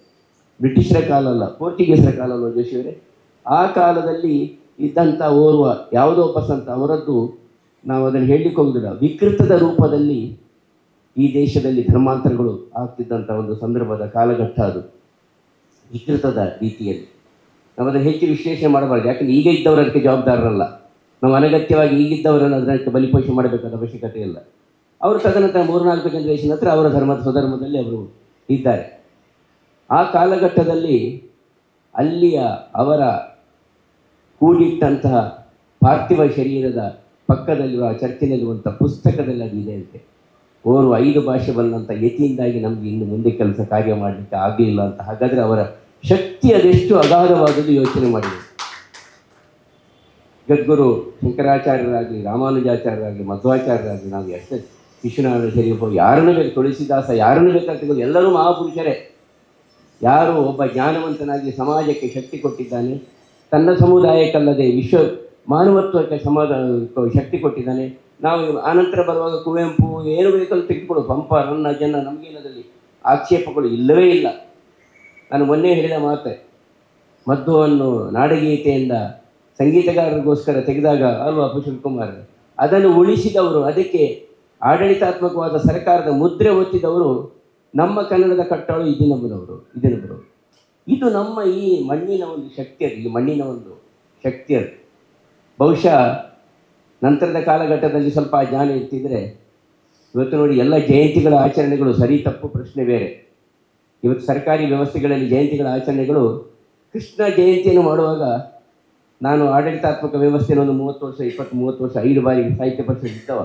ಬ್ರಿಟಿಷರ ಕಾಲ ಅಲ್ಲ, ಪೋರ್ಚುಗೀಸರ ಕಾಲ ಅಲ್ಲ ಜೋಶಿ ಅವರೇ? ಆ ಕಾಲದಲ್ಲಿ ಇದ್ದಂಥ ಓರ್ವ ಯಾವುದೋ ಪಸಂತ ಸಂತ, ಅವರದ್ದು ನಾವು ಅದನ್ನು ಹೇಳಲಿಕ್ಕೆ ಹೋಗುದಿಲ್ಲ. ವಿಕೃತದ ರೂಪದಲ್ಲಿ ಈ ದೇಶದಲ್ಲಿ ಧರ್ಮಾಂತರಗಳು ಆಗ್ತಿದ್ದಂಥ ಒಂದು ಸಂದರ್ಭದ ಕಾಲಘಟ್ಟ ಅದು. ವಿಕೃತದ ರೀತಿಯಲ್ಲಿ. ನಾವದನ್ನು ಹೆಚ್ಚು ವಿಶ್ಲೇಷಣೆ ಮಾಡಬಾರ್ದು. ಯಾಕಂದ್ರೆ ಈಗ ಇದ್ದವರು ಅದಕ್ಕೆ ಜವಾಬ್ದಾರರಲ್ಲ. ನಾವು ಅನಗತ್ಯವಾಗಿ ಈಗಿದ್ದವರನ್ನು ಅದಕ್ಕೆ ಬಲಿಪೋಷಣೆ ಮಾಡಬೇಕಾದ ಅವಶ್ಯಕತೆ ಇಲ್ಲ. ಅವರು ತದನಂತರ ಮೂರ್ನಾಲ್ಕು ಜನರೇಷನ್ ಹತ್ರ ಅವರ ಧರ್ಮದ ಸ್ವಧರ್ಮದಲ್ಲಿ ಅವರು ಇದ್ದಾರೆ. ಆ ಕಾಲಘಟ್ಟದಲ್ಲಿ ಅಲ್ಲಿಯ ಅವರ ಕೂಡಿಟ್ಟಂತಹ ಪಾರ್ಥಿವ ಶರೀರದ ಪಕ್ಕದಲ್ಲಿರುವ ಚರ್ಚಿನಲ್ಲಿರುವಂಥ ಪುಸ್ತಕದಲ್ಲಿ ಅದು ಇದೆ ಅಂತೆ. ಓರ್ವ ಐದು ಭಾಷೆ ಬಂದಂಥ ಯತಿಯಿಂದಾಗಿ ನಮಗೆ ಇನ್ನು ಮುಂದೆ ಕೆಲಸ ಕಾರ್ಯ ಮಾಡಲಿಕ್ಕೆ ಆಗಲಿಲ್ಲ ಅಂತ. ಹಾಗಾದರೆ ಅವರ ಶಕ್ತಿ ಅದೆಷ್ಟು ಅಗಾಧವಾದದ್ದು ಯೋಚನೆ ಮಾಡಿದೆ ಜಗದ್ಗುರು ಶಂಕರಾಚಾರ್ಯರಾಗಲಿ, ರಾಮಾನುಜಾಚಾರ್ಯರಾಗಲಿ, ಮಧ್ವಾಚಾರ್ಯರಾಗಲಿ, ನಾವು ಎಷ್ಟು ವಿಶ್ವನಾರಾಯಣ ಶರೀಫ ಯಾರನ್ನು ಬೇಕು, ತುಳಸಿದಾಸ ಯಾರನ್ನು ಬೇಕಾಗ್ತದೆ ಎಲ್ಲರೂ ಮಹಾಪುರುಷರೇ. ಯಾರು ಒಬ್ಬ ಜ್ಞಾನವಂತನಾಗಿ ಸಮಾಜಕ್ಕೆ ಶಕ್ತಿ ಕೊಟ್ಟಿದ್ದಾನೆ, ತನ್ನ ಸಮುದಾಯಕ್ಕಲ್ಲದೆ ವಿಶ್ವ ಮಾನವತ್ವಕ್ಕೆ ಸಮಾಜ, ಶಕ್ತಿ ಕೊಟ್ಟಿದ್ದಾನೆ ನಾವು ಆನಂತರ ಬರುವಾಗ ಕುವೆಂಪು ಏನು ಬೇಕಲ್ಲಿ ತೆಗೆದುಕೊಳ್ಳು ಪಂಪ, ನನ್ನ ಜನ ನಮಗೇನದಲ್ಲಿ ಆಕ್ಷೇಪಗಳು ಇಲ್ಲವೇ ಇಲ್ಲ. ನಾನು ಮೊನ್ನೆ ಹೇಳಿದ ಮಾತೆ, ಮದ್ದುವನ್ನು ನಾಡಗೀತೆಯಿಂದ ಸಂಗೀತಗಾರರಿಗೋಸ್ಕರ ತೆಗೆದಾಗ ಅಲ್ವಾ ಪುಷ್ಪ ಕುಮಾರ್? ಅದನ್ನು ಉಳಿಸಿದವರು, ಅದಕ್ಕೆ ಆಡಳಿತಾತ್ಮಕವಾದ ಸರ್ಕಾರದ ಮುದ್ರೆ ಒತ್ತಿದವರು ನಮ್ಮ ಕನ್ನಡದ ಕಟ್ಟಾಳು ಇದಿನಬ್ಬನವರು ಇದಿನಬ್ಬರು. ಇದು ನಮ್ಮ ಈ ಮಣ್ಣಿನ ಒಂದು ಶಕ್ತಿ ಅದು, ಈ ಮಣ್ಣಿನ ಒಂದು ಶಕ್ತಿ ಅದು. ಬಹುಶಃ ನಂತರದ ಕಾಲಘಟ್ಟದಲ್ಲಿ ಸ್ವಲ್ಪ ಜ್ಞಾನ ಇರ್ತಿದ್ರೆ ಇವತ್ತು ನೋಡಿ ಎಲ್ಲ ಜಯಂತಿಗಳ ಆಚರಣೆಗಳು ಸರಿ ತಪ್ಪು ಪ್ರಶ್ನೆ ಬೇರೆ. ಇವತ್ತು ಸರ್ಕಾರಿ ವ್ಯವಸ್ಥೆಗಳಲ್ಲಿ ಜಯಂತಿಗಳ ಆಚರಣೆಗಳು ಕೃಷ್ಣ ಜಯಂತಿಯನ್ನು ಮಾಡುವಾಗ ನಾನು ಆಡಳಿತಾತ್ಮಕ ವ್ಯವಸ್ಥೆಯನ್ನು ಒಂದು ಮೂವತ್ತು ವರ್ಷ, ಇಪ್ಪತ್ತು ಮೂವತ್ತು ವರ್ಷ, ಐದು ಬಾರಿ ಸಾಹಿತ್ಯ ಪರಿಷತ್ ಇದ್ದವ.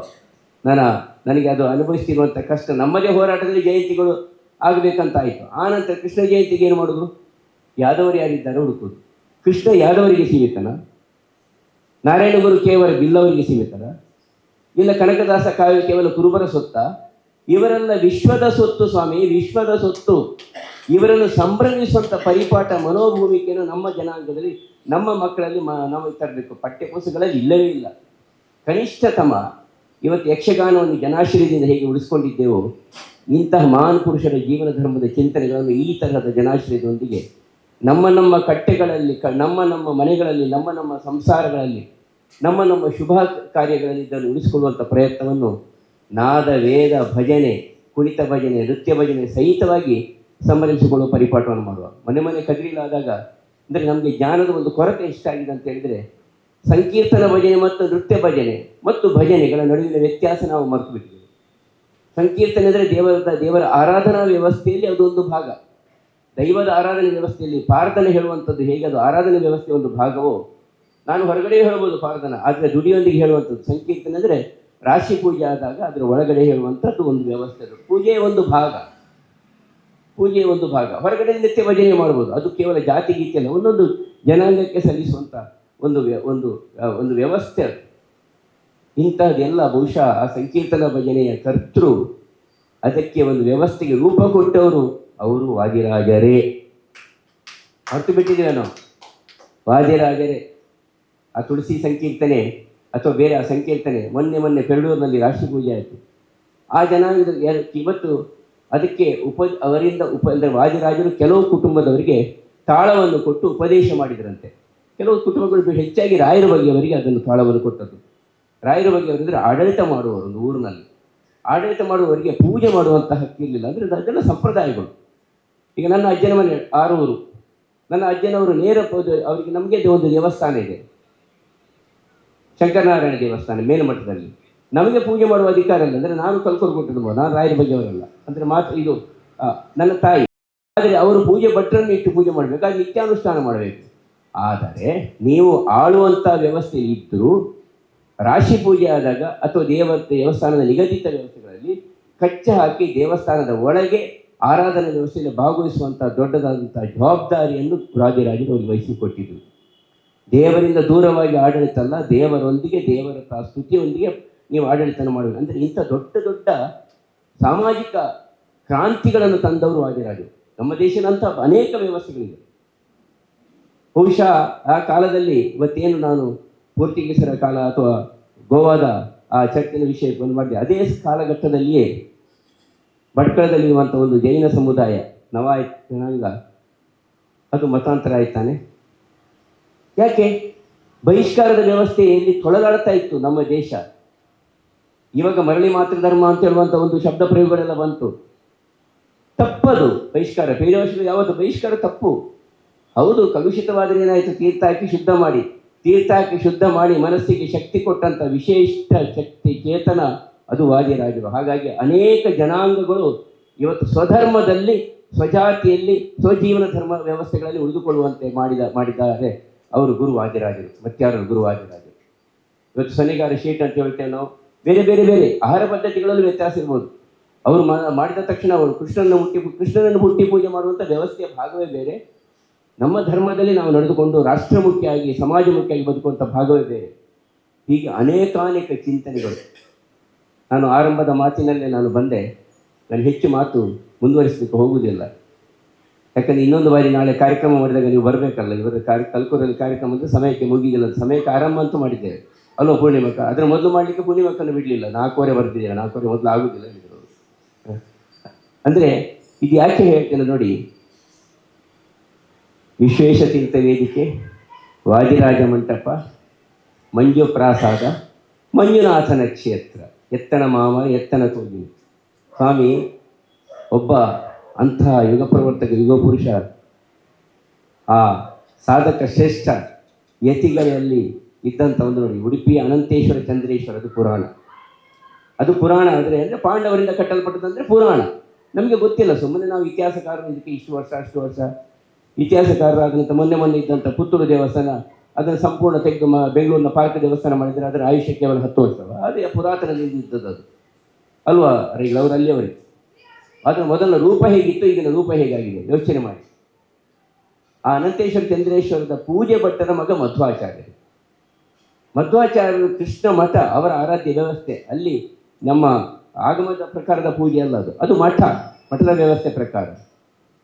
ನಾನು ನನಗೆ ಅದು ಅನುಭವಿಸ್ತಿರುವಂಥ ಕಷ್ಟ ನಮ್ಮದೇ ಹೋರಾಟದಲ್ಲಿ ಜಯಂತಿಗಳು ಆಗಬೇಕಂತಾಯಿತು. ಆನಂತರ ಕೃಷ್ಣ ಜಯಂತಿಗೆ ಏನು ಮಾಡೋದು? ಯಾದವರು ಯಾರಿದ್ದಾರೆ ಹುಡುಕೋದು ಕೃಷ್ಣ ಯಾದವರಿಗೆ ಸೀಮಿತನ? ನಾರಾಯಣಗುರು ಕೇವಲ ಬಿಲ್ಲವರಿಗೆ ಸೀಮಿತರ ಇಲ್ಲ ಕನಕದಾಸ ಕಾವ್ಯ ಕೇವಲ ಕುರುಬರ ಸೊತ್ತ? ಇವರೆಲ್ಲ ವಿಶ್ವದ ಸೊತ್ತು ಸ್ವಾಮಿ, ವಿಶ್ವದ ಸೊತ್ತು. ಇವರನ್ನು ಸಂಭ್ರಮಿಸುವಂಥ ಪರಿಪಾಠ ಮನೋಭೂಮಿಕೆಯನ್ನು ನಮ್ಮ ಜನಾಂಗದಲ್ಲಿ, ನಮ್ಮ ಮಕ್ಕಳಲ್ಲಿ ನಾವು ತರಬೇಕು. ಪಠ್ಯಪುಸ್ತಕಗಳಲ್ಲಿ ಇಲ್ಲವೇ ಇಲ್ಲ. ಕನಿಷ್ಠತಮ ಇವತ್ತು ಯಕ್ಷಗಾನವನ್ನು ಜನಾಶ್ರಯದಿಂದ ಹೇಗೆ ಉಳಿಸ್ಕೊಂಡಿದ್ದೆವೋ, ಇಂತಹ ಮಹಾನ್ ಪುರುಷರ ಜೀವನ ಧರ್ಮದ ಚಿಂತನೆಗಳನ್ನು ಈ ತರಹದ ಜನಾಶ್ರಯದೊಂದಿಗೆ ನಮ್ಮ ನಮ್ಮ ಕಟ್ಟೆಗಳಲ್ಲಿ ನಮ್ಮ ನಮ್ಮ ಮನೆಗಳಲ್ಲಿ, ನಮ್ಮ ನಮ್ಮ ಸಂಸಾರಗಳಲ್ಲಿ, ನಮ್ಮ ನಮ್ಮ ಶುಭ ಕಾರ್ಯಗಳಲ್ಲಿ ಇದನ್ನು ಉಳಿಸಿಕೊಳ್ಳುವಂಥ ಪ್ರಯತ್ನವನ್ನು ನಾದ, ವೇದ, ಭಜನೆ, ಕುಣಿತ ಭಜನೆ, ನೃತ್ಯ ಭಜನೆ ಸಹಿತವಾಗಿ ಸಂಭ್ರಮಿಸಿಕೊಳ್ಳುವ ಪರಿಪಾಠವನ್ನು ಮಾಡುವ. ಮನೆ ಮನೆ ಕದಿರಿಲಾದಾಗ ಅಂದರೆ ನಮಗೆ ಜ್ಞಾನದ ಒಂದು ಕೊರತೆ ಎಷ್ಟಾಗಿದೆ ಅಂತ ಹೇಳಿದರೆ, ಸಂಕೀರ್ತನ ಭಜನೆ ಮತ್ತು ನೃತ್ಯ ಭಜನೆ ಮತ್ತು ಭಜನೆಗಳ ನಡುವಿನ ವ್ಯತ್ಯಾಸ ನಾವು ಮರೆತು ಬಿಟ್ಟಿದ್ದೇವೆ. ಸಂಕೀರ್ತನೆ ಅಂದರೆ ದೇವರ ದೇವರ ಆರಾಧನಾ ವ್ಯವಸ್ಥೆಯಲ್ಲಿ ಅದೊಂದು ಭಾಗ. ದೈವದ ಆರಾಧನೆ ವ್ಯವಸ್ಥೆಯಲ್ಲಿ ಪ್ರಾರ್ಥನೆ ಹೇಳುವಂಥದ್ದು ಹೇಗೆ, ಅದು ಆರಾಧನೆ ವ್ಯವಸ್ಥೆ ಒಂದು ಭಾಗವೋ? ನಾನು ಹೊರಗಡೆ ಹೇಳ್ಬೋದು ಪ್ರಾರ್ಥನೆ ಆದರೆ ದುಡಿಯೊಂದಿಗೆ ಹೇಳುವಂಥದ್ದು ಸಂಕೀರ್ತನೆ ಅಂದರೆ ರಾಶಿ ಪೂಜೆ ಆದಾಗ ಅದರ ಒಳಗಡೆ ಹೇಳುವಂಥದ್ದು ಒಂದು ವ್ಯವಸ್ಥೆ ಪೂಜೆಯ ಒಂದು ಭಾಗ. ಪೂಜೆಯ ಒಂದು ಭಾಗ. ಹೊರಗಡೆ ನಿತ್ಯ ಭಜನೆ ಮಾಡ್ಬೋದು. ಅದು ಕೇವಲ ಜಾತಿ ಗೀತೆಯಲ್ಲ ಒಂದೊಂದು ಜನಾಂಗಕ್ಕೆ ಸಲ್ಲಿಸುವಂಥ ಒಂದು ಒಂದು ಒಂದು ವ್ಯವಸ್ಥೆ ಇಂಥದ್ದೆಲ್ಲ ಬಹುಶಃ ಆ ಸಂಕೀರ್ತನ ಭಜನೆಯ ಕರ್ತೃ ಅದಕ್ಕೆ ಒಂದು ವ್ಯವಸ್ಥೆಗೆ ರೂಪ ಕೊಟ್ಟವರು ಅವರು ವಾದಿರಾಜರೇ ಹೊರತು ಬಿಟ್ಟಿದ್ದೀವಿ ನಾವು ವಾದಿರಾಜರೇ ಆ ತುಳಸಿ ಸಂಕೀರ್ತನೆ ಅಥವಾ ಬೇರೆ ಆ ಸಂಕೀರ್ತನೆ ಮೊನ್ನೆ ಮೊನ್ನೆ ಪೆರಡೂರಿನಲ್ಲಿ ರಾಷ್ಟ್ರ ಪೂಜೆ ಆಯಿತು. ಆ ಜನಾಂಗದ ಇವತ್ತು ಅದಕ್ಕೆ ಉಪ, ಅವರಿಂದ ಉಪ, ಅಂದರೆ ವಾದಿರಾಜರು ಕೆಲವು ಕುಟುಂಬದವರಿಗೆ ತಾಳವನ್ನು ಕೊಟ್ಟು ಉಪದೇಶ ಮಾಡಿದ್ರಂತೆ. ಕೆಲವು ಕುಟುಂಬಗಳು ಹೆಚ್ಚಾಗಿ ರಾಯರ ಬಗೆಯವರಿಗೆ ಅದನ್ನು ತಾಳವನ್ನು ಕೊಟ್ಟದ್ದು. ರಾಯರ ಬಗೆಯವರೆಂದರೆ ಆಡಳಿತ ಮಾಡುವವರು ಒಂದು ಊರಿನಲ್ಲಿ. ಆಡಳಿತ ಮಾಡುವವರಿಗೆ ಪೂಜೆ ಮಾಡುವಂಥ ಹಕ್ಕಿರಲಿಲ್ಲ ಅಂದರೆ ಅದೆಲ್ಲ ಸಂಪ್ರದಾಯಗಳು. ಈಗ ನನ್ನ ಅಜ್ಜನ ಮನೆ ಆರೂರು. ನನ್ನ ಅಜ್ಜನವರು ನೇರ ಅವರಿಗೆ ನಮಗೆ ಒಂದು ದೇವಸ್ಥಾನ ಇದೆ. ಶಂಕರನಾರಾಯಣ ದೇವಸ್ಥಾನ ಮೇಲ್ಮಠದಲ್ಲಿ. ನಮಗೆ ಪೂಜೆ ಮಾಡುವ ಅಧಿಕಾರ ಇಲ್ಲ, ಅಂದರೆ ನಾನು ಕಲ್ಕೊಂಡು ಕೊಟ್ಟಿದ್ದು ನಾನು ರಾಯರ ಬಗ್ಗೆಯವರಲ್ಲ ಅಂದರೆ ಮಾತ್ರ ಇದು ನನ್ನ ತಾಯಿ. ಆದರೆ ಅವರು ಪೂಜೆ ಭಟ್ರನ್ನು ಇಟ್ಟು ಪೂಜೆ ಮಾಡಬೇಕು ಅದು ನಿತ್ಯಾನುಷ್ಠಾನ ಮಾಡಬೇಕು. ಆದರೆ ನೀವು ಆಳುವಂಥ ವ್ಯವಸ್ಥೆ ಇದ್ದರೂ ರಾಶಿ ಪೂಜೆ ಆದಾಗ ಅಥವಾ ದೇವ, ದೇವಸ್ಥಾನದ ನಿಗದಿತ ವ್ಯವಸ್ಥೆಗಳಲ್ಲಿ ಕಚ್ಚ ಹಾಕಿ ದೇವಸ್ಥಾನದ ಒಳಗೆ ಆರಾಧನಾ ವ್ಯವಸ್ಥೆಯಲ್ಲಿ ಭಾಗವಹಿಸುವಂಥ ದೊಡ್ಡದಾದಂಥ ಜವಾಬ್ದಾರಿಯನ್ನು ರಾಜರಾಜರು ಅವರಿಗೆ ವಹಿಸಿಕೊಟ್ಟಿದ್ರು. ದೇವರಿಂದ ದೂರವಾಗಿ ಆಡಳಿತ ಅಲ್ಲ ದೇವರೊಂದಿಗೆ, ದೇವರ ಸ್ತುತಿಯೊಂದಿಗೆ ನೀವು ಆಡಳಿತ ಮಾಡಬೇಕು ಅಂದರೆ ಇಂಥ ದೊಡ್ಡ ದೊಡ್ಡ ಸಾಮಾಜಿಕ ಕ್ರಾಂತಿಗಳನ್ನು ತಂದವರು ರಾಜರಾಜರು. ನಮ್ಮ ದೇಶದಂಥ ಅನೇಕ ವ್ಯವಸ್ಥೆಗಳಿವೆ. ಬಹುಶಃ ಆ ಕಾಲದಲ್ಲಿ ಇವತ್ತೇನು ನಾನು ಪೋರ್ಚುಗೀಸರ ಕಾಲ ಅಥವಾ ಗೋವಾದ ಆ ಚರ್ಚಿನ ವಿಷಯ ಬಂದು ಮಾಡಿದೆ, ಅದೇ ಕಾಲಘಟ್ಟದಲ್ಲಿಯೇ ಭಟ್ಕಳದಲ್ಲಿರುವಂಥ ಒಂದು ಜೈನ ಸಮುದಾಯ ನವಾಯತ್ ಜನಾಂಗ, ಅದು ಮತಾಂತರ ಆಯ್ತಾನೆ. ಯಾಕೆ? ಬಹಿಷ್ಕಾರದ ವ್ಯವಸ್ಥೆಯಲ್ಲಿ ತೊಳಲಾಡ್ತಾ ಇತ್ತು ನಮ್ಮ ದೇಶ? ಇವಾಗ ಮರಳಿ ಮಾತೃ ಧರ್ಮ ಅಂತ ಹೇಳುವಂಥ ಒಂದು ಶಬ್ದ ಪ್ರಯೋಗಗಳೆಲ್ಲ ಬಂತು. ತಪ್ಪದು ಬಹಿಷ್ಕಾರ. ಬೇರೆ ಯಾವತ್ತು ಬಹಿಷ್ಕಾರ ತಪ್ಪು. ಹೌದು, ಕಲುಷಿತವಾದರೆ ಏನಾಯಿತು? ತೀರ್ಥ ಹಾಕಿ ಶುದ್ಧ ಮಾಡಿ. ತೀರ್ಥ ಹಾಕಿ ಶುದ್ಧ ಮಾಡಿ ಮನಸ್ಸಿಗೆ ಶಕ್ತಿ ಕೊಟ್ಟಂಥ ವಿಶೇಷ ಶಕ್ತಿ, ಚೇತನ ಅದು ವಾದಿರಾಜರು ಹಾಗಾಗಿ ಅನೇಕ ಜನಾಂಗಗಳು ಇವತ್ತು ಸ್ವಧರ್ಮದಲ್ಲಿ, ಸ್ವಜಾತಿಯಲ್ಲಿ, ಸ್ವಜೀವನ ಧರ್ಮ ವ್ಯವಸ್ಥೆಗಳಲ್ಲಿ ಉಳಿದುಕೊಳ್ಳುವಂತೆ ಮಾಡಿದ, ಮಾಡಿದ್ದಾರೆ. ಅವರು ಗುರು ವಾದಿರಾಜರು ಮತ್ಯಾರರು ಗುರು ವಾದಿರಾಜರು ಇವತ್ತು ಸನಿಗಾರ ಶೀಟ್ ಅಂತ ಹೇಳ್ತೇವೆ ನಾವು. ಬೇರೆ ಬೇರೆ ಬೇರೆ ಆಹಾರ ಪದ್ಧತಿಗಳಲ್ಲೂ ವ್ಯತ್ಯಾಸ ಇರ್ಬೋದು. ಅವರು ಮಾಡಿದ ತಕ್ಷಣ ಅವರು ಕೃಷ್ಣನ ಹುಟ್ಟಿ, ಕೃಷ್ಣನನ್ನು ಹುಟ್ಟಿ ಪೂಜೆ ಮಾಡುವಂಥ ವ್ಯವಸ್ಥೆಯ ಭಾಗವೇ ಬೇರೆ. ನಮ್ಮ ಧರ್ಮದಲ್ಲಿ ನಾವು ನಡೆದುಕೊಂಡು ರಾಷ್ಟ್ರ ಮುಖ್ಯವಾಗಿ ಸಮಾಜ ಬದುಕುವಂಥ ಭಾಗವೇ ಬೇರೆ. ಹೀಗೆ ಅನೇಕಾನೇಕ ಚಿಂತನೆಗಳು. ನಾನು ಆರಂಭದ ಮಾತಿನಲ್ಲೇ ನಾನು ಬಂದೆ. ನಾನು ಹೆಚ್ಚು ಮಾತು ಮುಂದುವರಿಸಲಿಕ್ಕೆ ಹೋಗುವುದಿಲ್ಲ. ಯಾಕಂದರೆ ಇನ್ನೊಂದು ಬಾರಿ ನಾಳೆ ಕಾರ್ಯಕ್ರಮ ಮಾಡಿದಾಗ ನೀವು ಬರಬೇಕಲ್ಲ ಇವರ ಕಾರ್ಯ, ಕಲ್ಕೂರಲ್ಲಿ ಕಾರ್ಯಕ್ರಮ ಅಂದರೆ ಸಮಯಕ್ಕೆ ಮುಗಿದಿಲ್ಲ ಸಮಯಕ್ಕೆ ಆರಂಭ ಅಂತೂ ಮಾಡಿದ್ದೇವೆ. ಅಲ್ಲೋ ಪೂರ್ಣಿಮಕ್ಕ ಅದರ ಮೊದಲು ಮಾಡಲಿಕ್ಕೆ ಪೂರ್ಣಿಮಕ್ಕನ್ನು ಬಿಡಲಿಲ್ಲ. ನಾಲ್ಕೂವರೆ ಬರ್ತಿದ್ದೇವೆ ನಾಲ್ಕೂವರೆ ಮೊದಲು ಆಗುದಿಲ್ಲ ಹೇಳಿದರು. ಅಂದರೆ ಇದು ಯಾಕೆ ಹೇಳ್ತೇನೆ ನೋಡಿ ವಿಶ್ವೇಶತೀರ್ಥ ವೇದಿಕೆ, ವಾದಿರಾಜ ಮಂಟಪ ಮಂಜು ಪ್ರಾಸಾದ ಮಂಜುನಾಥನ ಕ್ಷೇತ್ರ. ಎತ್ತನ ಮಾಮ, ಎತ್ತನ ತೋಗಿ. ಸ್ವಾಮಿ, ಒಬ್ಬ ಅಂತಹ ಯುಗ ಪ್ರವರ್ತಕ, ಯುಗ ಪುರುಷ, ಆ ಸಾಧಕ ಶ್ರೇಷ್ಠ ಯತಿಗಳಲ್ಲಿ ಇದ್ದಂಥ ಒಂದು ನೋಡಿ, ಉಡುಪಿ ಅನಂತೇಶ್ವರ ಚಂದ್ರೇಶ್ವರ, ಅದು ಪುರಾಣ. ಅದು ಪುರಾಣ ಅಂದರೆ ಅಂದರೆ ಪಾಂಡವರಿಂದ ಕಟ್ಟಲ್ಪಟ್ಟದಂದರೆ ಪುರಾಣ. ನಮಗೆ ಗೊತ್ತಿಲ್ಲ, ಸುಮ್ಮನೆ ನಾವು ಇತಿಹಾಸಕಾರರು, ಇದಕ್ಕೆ ಇಷ್ಟು ವರ್ಷ, ಅಷ್ಟು ವರ್ಷ. ಇತಿಹಾಸಕಾರರಾದಂಥ ಮೊನ್ನೆ ಮೊನ್ನೆ ಇದ್ದಂಥ ಪುತ್ತೂರು ದೇವಸ್ಥಾನ ಅದನ್ನು ಸಂಪೂರ್ಣ ತೆಗೆದು ಬೆಂಗಳೂರಿನ ಪಾರ್ಕ ದೇವಸ್ಥಾನ ಮಾಡಿದರೆ ಅದರ ಆಯುಷ್ಯ ಕೇವಲ ಹತ್ತು ವರ್ಷ. ಅದೇ ಪುರಾತನದಿಂದ ಇದ್ದದ್ದು ಅದು. ಅಲ್ವಾ? ಅವರು ಅಲ್ಲಿಯವರೇ. ಅದರ ಮೊದಲ ರೂಪ ಹೇಗಿತ್ತು, ಈಗಿನ ರೂಪ ಹೇಗಾಗಿದೆ? ಯೋಚನೆ ಮಾಡಿ. ಆ ಅನಂತೇಶ್ವರ ಚಂದ್ರೇಶ್ವರದ ಪೂಜೆ ಭಟ್ಟರ ಮಗ ಮಧ್ವಾಚಾರ್ಯರು ಮಧ್ವಾಚಾರ್ಯರು ಕೃಷ್ಣ ಮಠ, ಅವರ ಆರಾಧ್ಯ ವ್ಯವಸ್ಥೆ. ಅಲ್ಲಿ ನಮ್ಮ ಆಗಮದ ಪ್ರಕಾರದ ಪೂಜೆ ಅಲ್ಲ ಅದು. ಅದು ಮಠ, ಮಠದ ವ್ಯವಸ್ಥೆ ಪ್ರಕಾರ.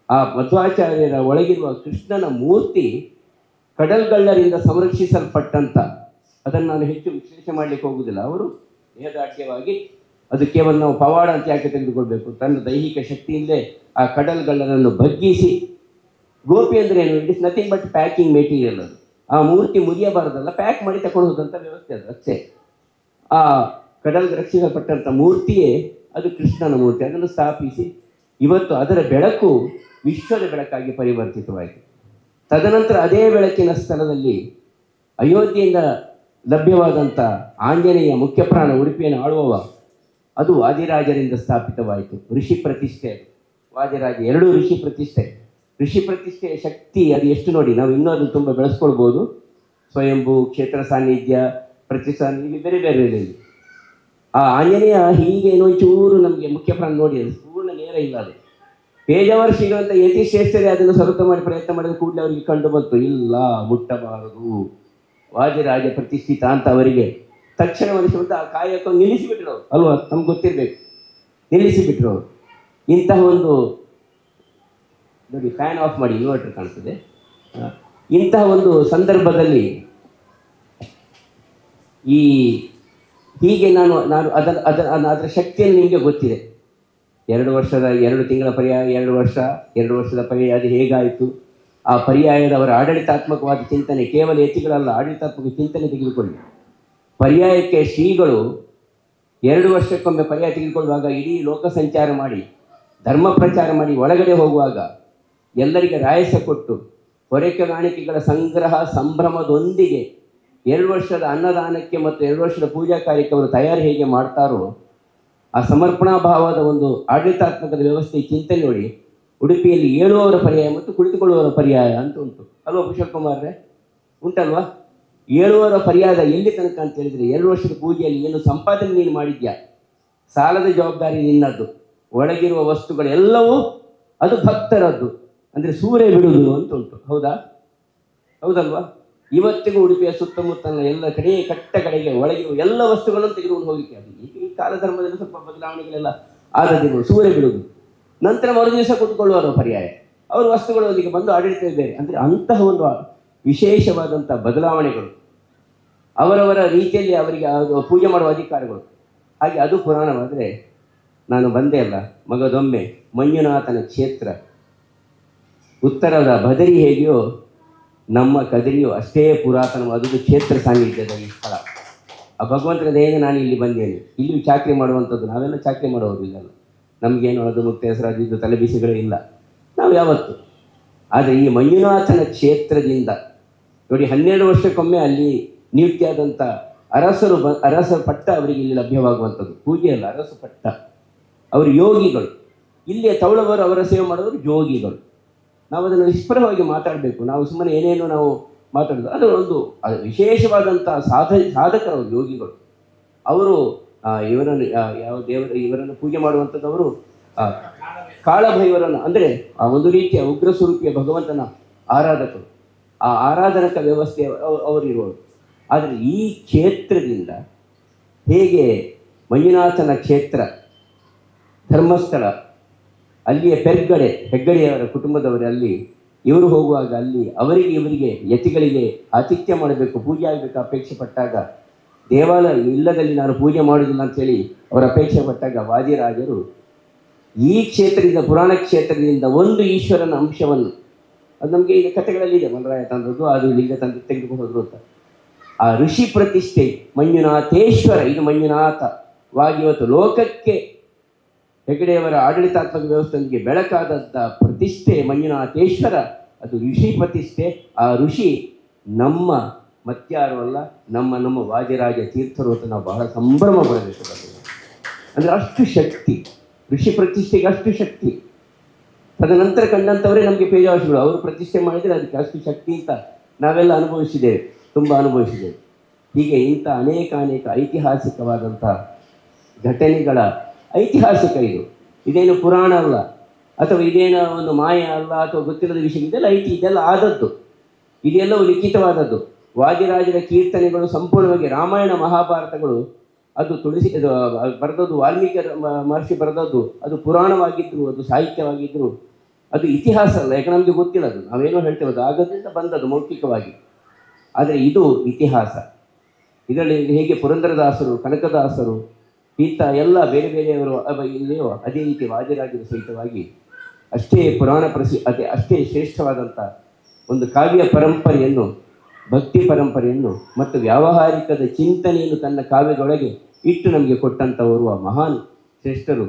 ಆ ಮಧ್ವಾಚಾರ್ಯರ ಒಳಗಿರುವ ಕೃಷ್ಣನ ಮೂರ್ತಿ ಕಡಲ್ಗಳ್ಳರಿಂದ ಸಂರಕ್ಷಿಸಲ್ಪಟ್ಟಂತ, ಅದನ್ನು ನಾನು ಹೆಚ್ಚು ವಿಶ್ಲೇಷಣೆ ಮಾಡಲಿಕ್ಕೆ ಹೋಗುವುದಿಲ್ಲ ಅವರು ದೇಹದಾಢ್ಯವಾಗಿ ಅದು ಕೇವಲ ನಾವು ಪವಾಡ ಅಂತ ಯಾಕೆ ತೆಗೆದುಕೊಳ್ಬೇಕು? ತನ್ನ ದೈಹಿಕ ಶಕ್ತಿಯಿಂದಲೇ ಆ ಕಡಲ್ಗಳ್ಳರನ್ನು ಬಗ್ಗಿಸಿ, ಗೋಪಿ ಅಂದ್ರೆ ಏನು? It is nothing but packing material ಅದು. ಆ ಮೂರ್ತಿ ಮುರಿಯಬಾರದಲ್ಲ, ಪ್ಯಾಕ್ ಮಾಡಿ ತಕೊಂಡು ಹೋದಂಥ ವ್ಯವಸ್ಥೆ ಅದು, ಅಷ್ಟೇ. ಆ ಕಡಲ್ ರಕ್ಷಿಸಲ್ಪಟ್ಟಂಥ ಮೂರ್ತಿಯೇ ಅದು ಕೃಷ್ಣನ ಮೂರ್ತಿ. ಅದನ್ನು ಸ್ಥಾಪಿಸಿ, ಇವತ್ತು ಅದರ ಬೆಳಕು ವಿಶ್ವದ ಬೆಳಕಾಗಿ ಪರಿವರ್ತಿತವಾಯಿತು ತದನಂತರ ಅದೇ ಬೆಳಕಿನ ಸ್ಥಳದಲ್ಲಿ ಅಯೋಧ್ಯೆಯಿಂದ ಲಭ್ಯವಾದಂಥ ಆಂಜನೇಯ ಮುಖ್ಯ ಪ್ರಾಣ ಉಡುಪಿಯನ್ನು ಆಳುವವ ಅದು ವಾದಿರಾಜರಿಂದ ಸ್ಥಾಪಿತವಾಯಿತು. ಋಷಿ ಪ್ರತಿಷ್ಠೆ ವಾದಿರಾಜ ಎರಡೂ ಋಷಿ ಪ್ರತಿಷ್ಠೆ. ಋಷಿ ಪ್ರತಿಷ್ಠೆಯ ಶಕ್ತಿ ಅದು ಎಷ್ಟು ನೋಡಿ? ನಾವು ಇನ್ನೂ ಅದನ್ನು ತುಂಬ ಬೆಳೆಸ್ಕೊಳ್ಬೋದು. ಸ್ವಯಂಭೂ, ಕ್ಷೇತ್ರ ಸಾನ್ನಿಧ್ಯ, ಪ್ರತಿ ಸಾನ್ನಿಧ್ಯ ಬೇರೆ ಬೇರೆ ಬೇರೆ ಇದೆ. ಆ ಆಂಜನೇಯ ಹೀಗೆ ಏನೋ ಚೂರು ನಮಗೆ ಮುಖ್ಯ ಪ್ರಾಣ ನೋಡಿ, ಅದು ಪೂರ್ಣ ನೇರ ಇಲ್ಲ ಅದು. ಪೇಜಾವರ ಅಂತ ಯತಿ ಶೇಷ್ಠರೇ ಅದನ್ನು ಸ್ವರೂಪ ಮಾಡಿ ಪ್ರಯತ್ನ ಮಾಡಿದ ಕೂಡಲೇ ಅವರಿಗೆ ಕಂಡು ಬಂತು. ಇಲ್ಲ, ಮುಟ್ಟಬಾರದು. ವಾಜರಾಜ ಪ್ರತಿಷ್ಠಿತ ಅಂತ ಅವರಿಗೆ ತಕ್ಷಣ ಮನುಷ್ಯಂತ ಆ ಕಾಯಕ ನಿಲ್ಲಿಸಿಬಿಟ್ರು ಅವರು. ಅಲ್ವಾ? ನಮ್ಗೆ ಗೊತ್ತಿರಬೇಕು. ನಿಲ್ಲಿಸಿಬಿಟ್ರು ಅವರು. ಇಂತಹ ಒಂದು ನೋಡಿ ಫ್ಯಾನ್ ಆಫ್ ಮಾಡಿ ಇನ್ವರ್ಟರ್ ಕಾಣ್ತದೆ. ಇಂತಹ ಒಂದು ಸಂದರ್ಭದಲ್ಲಿ ಈ ಹೀಗೆ ನಾನು ನಾನು ಅದರ ಅದರ ಅದರ ಶಕ್ತಿಯನ್ನು ನಿಮಗೆ ಗೊತ್ತಿದೆ. ಎರಡು ವರ್ಷದ, ಎರಡು ತಿಂಗಳ ಪರ್ಯಾಯ, ಎರಡು ವರ್ಷ, ಎರಡು ವರ್ಷದ ಪರ್ಯಾಯ ಅದು ಹೇಗಾಯಿತು? ಆ ಪರ್ಯಾಯದ ಅವರ ಆಡಳಿತಾತ್ಮಕವಾದ ಚಿಂತನೆ ಕೇವಲ ಹೆಚ್ಚುಗಳಲ್ಲ ಆಡಳಿತಾತ್ಮಕ ಚಿಂತನೆ ತೆಗೆದುಕೊಳ್ಳಿ. ಪರ್ಯಾಯಕ್ಕೆ ಶ್ರೀಗಳು ಎರಡು ವರ್ಷಕ್ಕೊಮ್ಮೆ ಪರ್ಯಾಯ ತೆಗೆದುಕೊಳ್ಳುವಾಗ ಇಡೀ ಲೋಕ ಸಂಚಾರ ಮಾಡಿ, ಧರ್ಮ ಪ್ರಚಾರ ಮಾಡಿ ಒಳಗಡೆ ಹೋಗುವಾಗ ಎಲ್ಲರಿಗೆ ರಾಯಸ ಕೊಟ್ಟು ಹೊರೆಕೆ ಕಾಣಿಕೆಗಳ ಸಂಗ್ರಹ ಸಂಭ್ರಮದೊಂದಿಗೆ ಎರಡು ವರ್ಷದ ಅನ್ನದಾನಕ್ಕೆ ಮತ್ತು ಎರಡು ವರ್ಷದ ಪೂಜಾ ಕಾರ್ಯಕ್ಕೆ ಅವರು ತಯಾರು ಹೇಗೆ ಮಾಡ್ತಾರೋ ಆ ಸಮರ್ಪಣಾ ಭಾವದ ಒಂದು ಆಡಳಿತಾತ್ಮಕದ ವ್ಯವಸ್ಥೆ ಚಿಂತನೆ ನೋಡಿ. ಉಡುಪಿಯಲ್ಲಿ ಏಳುವವರ ಪರ್ಯಾಯ ಮತ್ತು ಕುಳಿತುಕೊಳ್ಳುವವರ ಪರ್ಯಾಯ ಅಂತ ಉಂಟು. ಅಲ್ವಾ ಕುಮಾರ್ರೆ? ಉಂಟಲ್ವಾ? ಏಳುವವರ ಪರ್ಯಾಯ ಎಲ್ಲಿ ತನಕ ಅಂತ ಹೇಳಿದ್ರೆ ಎರಡು ವರ್ಷದ ಪೂಜೆಯಲ್ಲಿ ಏನು ಸಂಪಾದನೆ ನೀನು ಮಾಡಿದ್ಯಾ? ಸಾಲದ ಜವಾಬ್ದಾರಿ ನಿನ್ನದ್ದು ಒಳಗಿರುವ ವಸ್ತುಗಳೆಲ್ಲವೂ ಅದು ಭಕ್ತರದ್ದು. ಅಂದರೆ ಸೂರ್ಯ ಬಿಡುವುದು ಅಂತ ಉಂಟು. ಹೌದಾ? ಹೌದಲ್ವಾ? ಇವತ್ತಿಗೂ ಉಡುಪಿಯ ಸುತ್ತಮುತ್ತಲಿನ ಎಲ್ಲ ಕಡೆ ಕಟ್ಟ ಕಡೆಗೆ ಒಳಗಿರುವ ಎಲ್ಲ ವಸ್ತುಗಳನ್ನು ತೆಗೆದುಕೊಂಡು ಹೋಗಲಿಕ್ಕೆ ಅದು ಕಾಲಧರ್ಮದಲ್ಲಿ ಸ್ವಲ್ಪ ಬದಲಾವಣೆಗಳೆಲ್ಲ ಆದದಿರು ಸೂರ್ಯ ಬಿಡುವುದು. ನಂತರ ಮರುದಿವಸ ಕೂತ್ಕೊಳ್ಳುವರು ಪರ್ಯಾಯ. ವಸ್ತುಗಳು ಅಲ್ಲಿಗೆ ಬಂದು ಆಡಳಿತ ಇದ್ದಾರೆ. ಅಂದರೆ ಅಂತಹ ಒಂದು ವಿಶೇಷವಾದಂಥ ಬದಲಾವಣೆಗಳು. ಅವರವರ ರೀತಿಯಲ್ಲಿ ಅವರಿಗೆ ಪೂಜೆ ಮಾಡುವ ಅಧಿಕಾರಗಳು. ಹಾಗೆ ಅದು ಪುರಾಣವಾದರೆ ನಾನು ಬಂದೆ ಅಲ್ಲ, ಮಗದೊಮ್ಮೆ ಮಂಜುನಾಥನ ಕ್ಷೇತ್ರ. ಉತ್ತರದ ಬದರಿ ಹೇಗೆಯೋ ನಮ್ಮ ಕದರಿಯು ಅಷ್ಟೇ ಪುರಾತನವಾದದ್ದು ಕ್ಷೇತ್ರ ಸಾನ್ನಿಧ್ಯದ ಈ ಸ್ಥಳ. ಆ ಭಗವಂತನ ದಯೆಗೆ ನಾನು ಇಲ್ಲಿ ಬಂದೇನೆ. ಇಲ್ಲಿ ಚಾಕ್ರಿ ಮಾಡುವಂಥದ್ದು ನಾವೆಲ್ಲ ಚಾಕ್ರಿ ಮಾಡುವುದಿಲ್ಲ ನಮಗೇನು ಅದು ಮುಕ್ತ ಹೆಸರಾದ ತಲೆ ತಲೆಬಿಸಿಗಳೇ ಇಲ್ಲ. ನಾವು ಯಾವತ್ತು? ಆದರೆ ಈ ಮಂಜುನಾಥನ ಕ್ಷೇತ್ರದಿಂದ ನೋಡಿ ಹನ್ನೆರಡು ವರ್ಷಕ್ಕೊಮ್ಮೆ ಅಲ್ಲಿ ನಿಯುಕ್ತಿಯಾದಂಥ ಅರಸರು ಬ ಅರಸರ ಪಟ್ಟ ಅವರಿಗೆ ಇಲ್ಲಿ ಲಭ್ಯವಾಗುವಂಥದ್ದು. ಪೂಜೆ ಅಲ್ಲ, ಅರಸ ಪಟ್ಟ. ಅವರು ಯೋಗಿಗಳು. ಇಲ್ಲಿಯ ತೌಳವರು ಅವರ ಸೇವೆ ಮಾಡೋರು ಯೋಗಿಗಳು. ನಾವು ಅದನ್ನು ನಿಷ್ಫಲವಾಗಿ ಮಾತಾಡಬೇಕು. ನಾವು ಸುಮ್ಮನೆ ಏನೇನೋ ನಾವು ಮಾತಾಡೋದು. ಅದು ಒಂದು ವಿಶೇಷವಾದಂಥ ಸಾಧ, ಸಾಧಕರು ಯೋಗಿಗಳು. ಅವರು ಇವರನ್ನು ಯಾವ ದೇವರ, ಇವರನ್ನು ಪೂಜೆ ಮಾಡುವಂಥದ್ದವರು ಕಾಳಭೈವರನ್ನು, ಅಂದರೆ ಆ ಒಂದು ರೀತಿಯ ಉಗ್ರ ಸ್ವರೂಪಿಯ ಭಗವಂತನ ಆರಾಧಕರು. ಆ ಆರಾಧನಕ ವ್ಯವಸ್ಥೆ ಅವರು ಅವರಿರುವರು ಆದರೆ ಈ ಕ್ಷೇತ್ರದಿಂದ ಹೇಗೆ ಮಂಜುನಾಥನ ಕ್ಷೇತ್ರ, ಧರ್ಮಸ್ಥಳ, ಅಲ್ಲಿಯ ಪೆರ್ಗಡೆ, ಹೆಗ್ಗಡೆಯವರ ಕುಟುಂಬದವರು ಅಲ್ಲಿ ಇವರು ಹೋಗುವಾಗ ಅಲ್ಲಿ ಅವರಿಗೆ ಇವರಿಗೆ ಯತಿಗಳಿಗೆ ಆತಿಥ್ಯ ಮಾಡಬೇಕು, ಪೂಜೆ ಆಗಬೇಕು ಅಪೇಕ್ಷೆ ಪಟ್ಟಾಗ. ದೇವಾಲಯ ಇಲ್ಲದಲ್ಲಿ ನಾನು ಪೂಜೆ ಮಾಡುವುದಿಲ್ಲ ಅಂತೇಳಿ ಅವರ ಅಪೇಕ್ಷೆ ಪಟ್ಟಾಗ ವಾದಿರಾಜರು ಈ ಕ್ಷೇತ್ರದಿಂದ, ಪುರಾಣ ಕ್ಷೇತ್ರದಿಂದ ಒಂದು ಈಶ್ವರನ ಅಂಶವನ್ನು, ಅದು ನಮಗೆ ಈಗ ಕಥೆಗಳಲ್ಲಿ ಇದೆ ಮನರಾಯ ತಂದದ್ದು, ಅದು ಲಿಂಗ ತಂದು ತೆಗೆದುಕೊಂಡು ಅಂತ. ಆ ಋಷಿ ಪ್ರತಿಷ್ಠೆ ಮಂಜುನಾಥೇಶ್ವರ, ಇದು ಮಂಜುನಾಥ. ವಾಗಿವತ್ತು ಲೋಕಕ್ಕೆ ಹೆಗಡೆಯವರ ಆಡಳಿತಾತ್ಮಕ ವ್ಯವಸ್ಥೆಗೆ ಬೆಳಕಾದಂಥ ಪ್ರತಿಷ್ಠೆ, ಮಂಜುನಾಥೇಶ್ವರ, ಅದು ಋಷಿ ಪ್ರತಿಷ್ಠೆ. ಆ ಋಷಿ ನಮ್ಮ ಮತ್ಯಾರು ಅಲ್ಲ, ನಮ್ಮ ನಮ್ಮ ವಾಜರಾಜ ತೀರ್ಥರು ಅಂತ ನಾವು ಬಹಳ ಸಂಭ್ರಮ ಪಡಬೇಕು ಅಂದರೆ ಅಷ್ಟು ಶಕ್ತಿ, ಋಷಿ ಪ್ರತಿಷ್ಠೆಗೆ ಅಷ್ಟು ಶಕ್ತಿ. ತದನಂತರ ಕಂಡಂಥವರೇ ನಮಗೆ ಪೇಜಾವಶಿಗಳು, ಅವರು ಪ್ರತಿಷ್ಠೆ ಮಾಡಿದರೆ ಅದಕ್ಕೆ ಅಷ್ಟು ಶಕ್ತಿ ಅಂತ ನಾವೆಲ್ಲ ಅನುಭವಿಸಿದ್ದೇವೆ, ತುಂಬ ಅನುಭವಿಸಿದ್ದೇವೆ. ಹೀಗೆ ಇಂಥ ಅನೇಕ ಅನೇಕ ಐತಿಹಾಸಿಕವಾದಂಥ ಘಟನೆಗಳ ಐತಿಹಾಸಿಕ ಇದು. ಇದೇನು ಪುರಾಣ ಅಲ್ಲ, ಅಥವಾ ಇದೇನೋ ಒಂದು ಮಾಯ ಅಲ್ಲ, ಅಥವಾ ಗೊತ್ತಿಲ್ಲದ ವಿಷಯ, ಇದೆಲ್ಲ ಐತಿ, ಇದೆಲ್ಲ ಆದದ್ದು. ಇದೆಲ್ಲವೂ ಲಿಖಿತವಾದದ್ದು. ವಾದಿರಾಜರ ಕೀರ್ತನೆಗಳು ಸಂಪೂರ್ಣವಾಗಿ ರಾಮಾಯಣ ಮಹಾಭಾರತಗಳು, ಅದು ತುಳಸಿ, ಅದು ಬರೆದದ್ದು ವಾಲ್ಮೀಕಿ ಮಹರ್ಷಿ ಬರೆದದ್ದು, ಅದು ಪುರಾಣವಾಗಿದ್ರು, ಅದು ಸಾಹಿತ್ಯವಾಗಿದ್ರು, ಅದು ಇತಿಹಾಸ ಅಲ್ಲ, ಯಾಕೆ ನಮಗೆ ಗೊತ್ತಿಲ್ಲ ಅದು. ನಾವೇನೋ ಹೇಳ್ತೇವೆ, ಅದು ಆಗದಿಂದ ಬಂದದ್ದು ಮೌಖಿಕವಾಗಿ. ಆದರೆ ಇದು ಇತಿಹಾಸ. ಇದರಲ್ಲಿ ಹೇಗೆ ಪುರಂದರದಾಸರು, ಕನಕದಾಸರು ಇಂಥ ಎಲ್ಲ ಬೇರೆ ಬೇರೆಯವರು ಇಲ್ಲಿಯೋ ಅದೇ ರೀತಿ ವಾದಿರಾಜರ ಸಹಿತವಾಗಿ ಅಷ್ಟೇ ಪುರಾಣ ಪ್ರಸಿ, ಅದೇ ಅಷ್ಟೇ ಶ್ರೇಷ್ಠವಾದಂಥ ಒಂದು ಕಾವ್ಯ ಪರಂಪರೆಯನ್ನು, ಭಕ್ತಿ ಪರಂಪರೆಯನ್ನು ಮತ್ತು ವ್ಯಾವಹಾರಿಕದ ಚಿಂತನೆಯನ್ನು ತನ್ನ ಕಾವ್ಯದೊಳಗೆ ಇಟ್ಟು ನಮಗೆ ಕೊಟ್ಟಂಥವರು ಆ ಮಹಾನ್ ಶ್ರೇಷ್ಠರು.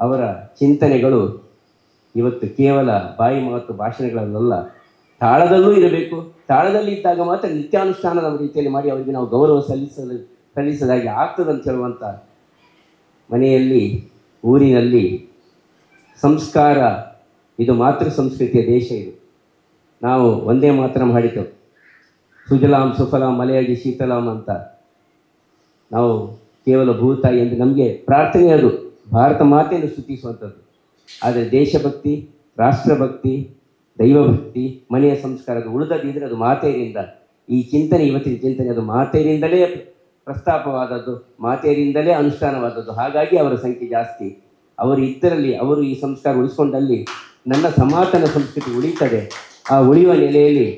ಅವರ ಚಿಂತನೆಗಳು ಇವತ್ತು ಕೇವಲ ಬಾಯಿ ಮಾತು ಭಾಷಣಗಳಲ್ಲ ತಾಳದಲ್ಲೂ ಇರಬೇಕು. ತಾಳದಲ್ಲಿ ಇದ್ದಾಗ ಮಾತ್ರ ನಿತ್ಯಾನುಷ್ಠಾನದ ರೀತಿಯಲ್ಲಿ ಮಾಡಿ ಅವರಿಗೆ ನಾವು ಗೌರವ ಸಲ್ಲಿಸಲು, ಸಲ್ಲಿಸದಾಗಿ ಆಗ್ತದಂತ ಹೇಳುವಂಥ ಮನೆಯಲ್ಲಿ, ಊರಿನಲ್ಲಿ ಸಂಸ್ಕಾರ, ಇದು ಮಾತೃ ಸಂಸ್ಕೃತಿಯ ದೇಶ ಇದು. ನಾವು ಒಂದೇ ಮಾತ್ರ ಮಾಡಿತು ಸುಜಲಾಂ, ಸುಫಲಾಂ, ಮಲೆಯಾಗಿ ಶೀತಲಾಂ ಅಂತ. ನಾವು ಕೇವಲ ಭೂತಾಯಿ ಎಂದು ನಮಗೆ ಪ್ರಾರ್ಥನೆ ಅದು. ಭಾರತ ಮಾತೆಯನ್ನು ಸ್ತುತಿಸುವಂಥದ್ದು. ಆದರೆ ದೇಶಭಕ್ತಿ, ರಾಷ್ಟ್ರಭಕ್ತಿ, ದೈವಭಕ್ತಿ, ಮನೆಯ ಸಂಸ್ಕಾರದ ಉಳಿದದಿದ್ರೆ ಅದು ಮಾತೆಯರಿಂದ ಈ ಚಿಂತನೆ, ಇವತ್ತಿನ ಚಿಂತನೆ ಅದು ಮಾತೆಯರಿಂದಲೇ ಪ್ರಸ್ತಾಪವಾದದ್ದು, ಮಾತೆಯರಿಂದಲೇ ಅನುಷ್ಠಾನವಾದದ್ದು. ಹಾಗಾಗಿ ಅವರ ಸಂಖ್ಯೆ ಜಾಸ್ತಿ. ಅವರು ಇದ್ದರಲ್ಲಿ, ಅವರು ಈ ಸಂಸ್ಕಾರ ಉಳಿಸ್ಕೊಂಡಲ್ಲಿ ನನ್ನ ಸಮಾತನ ಸಂಸ್ಕೃತಿ ಉಳಿತದೆ ಆ ಉಳಿಯುವ ನೆಲೆಯಲ್ಲಿ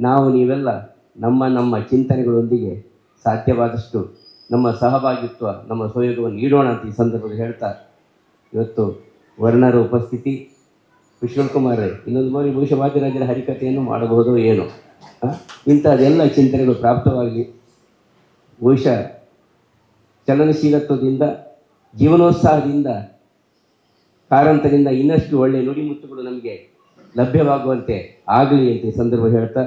ನಾವು ನೀವೆಲ್ಲ ನಮ್ಮ ನಮ್ಮ ಚಿಂತನೆಗಳೊಂದಿಗೆ ಸಾಧ್ಯವಾದಷ್ಟು ನಮ್ಮ ಸಹಭಾಗಿತ್ವ, ನಮ್ಮ ಸಹಯೋಗವನ್ನು ನೀಡೋಣ ಅಂತ ಈ ಸಂದರ್ಭದಲ್ಲಿ ಹೇಳ್ತಾ ಇವತ್ತು ವರ್ಣರ ಉಪಸ್ಥಿತಿ. ಕುಮಾರ್, ಇನ್ನೊಂದು ಬಾರಿ ಬಹುಶಃ ವಾದಿರಾಜರ ಹರಿಕಥೆಯನ್ನು ಮಾಡಬಹುದು ಏನು? ಇಂಥದ್ದೆಲ್ಲ ಚಿಂತನೆಗಳು ಪ್ರಾಪ್ತವಾಗಲಿ ಬಹುಶಃ ಚಲನಶೀಲತ್ವದಿಂದ, ಜೀವನೋತ್ಸಾಹದಿಂದ ಕಾರಂತರಿಂದ ಇನ್ನಷ್ಟು ಒಳ್ಳೆಯ ನುಡಿಮುತ್ತುಗಳು ನಮಗೆ ಲಭ್ಯವಾಗುವಂತೆ ಆಗಲಿ ಅಂತ ಸಂದರ್ಭ ಹೇಳ್ತಾ,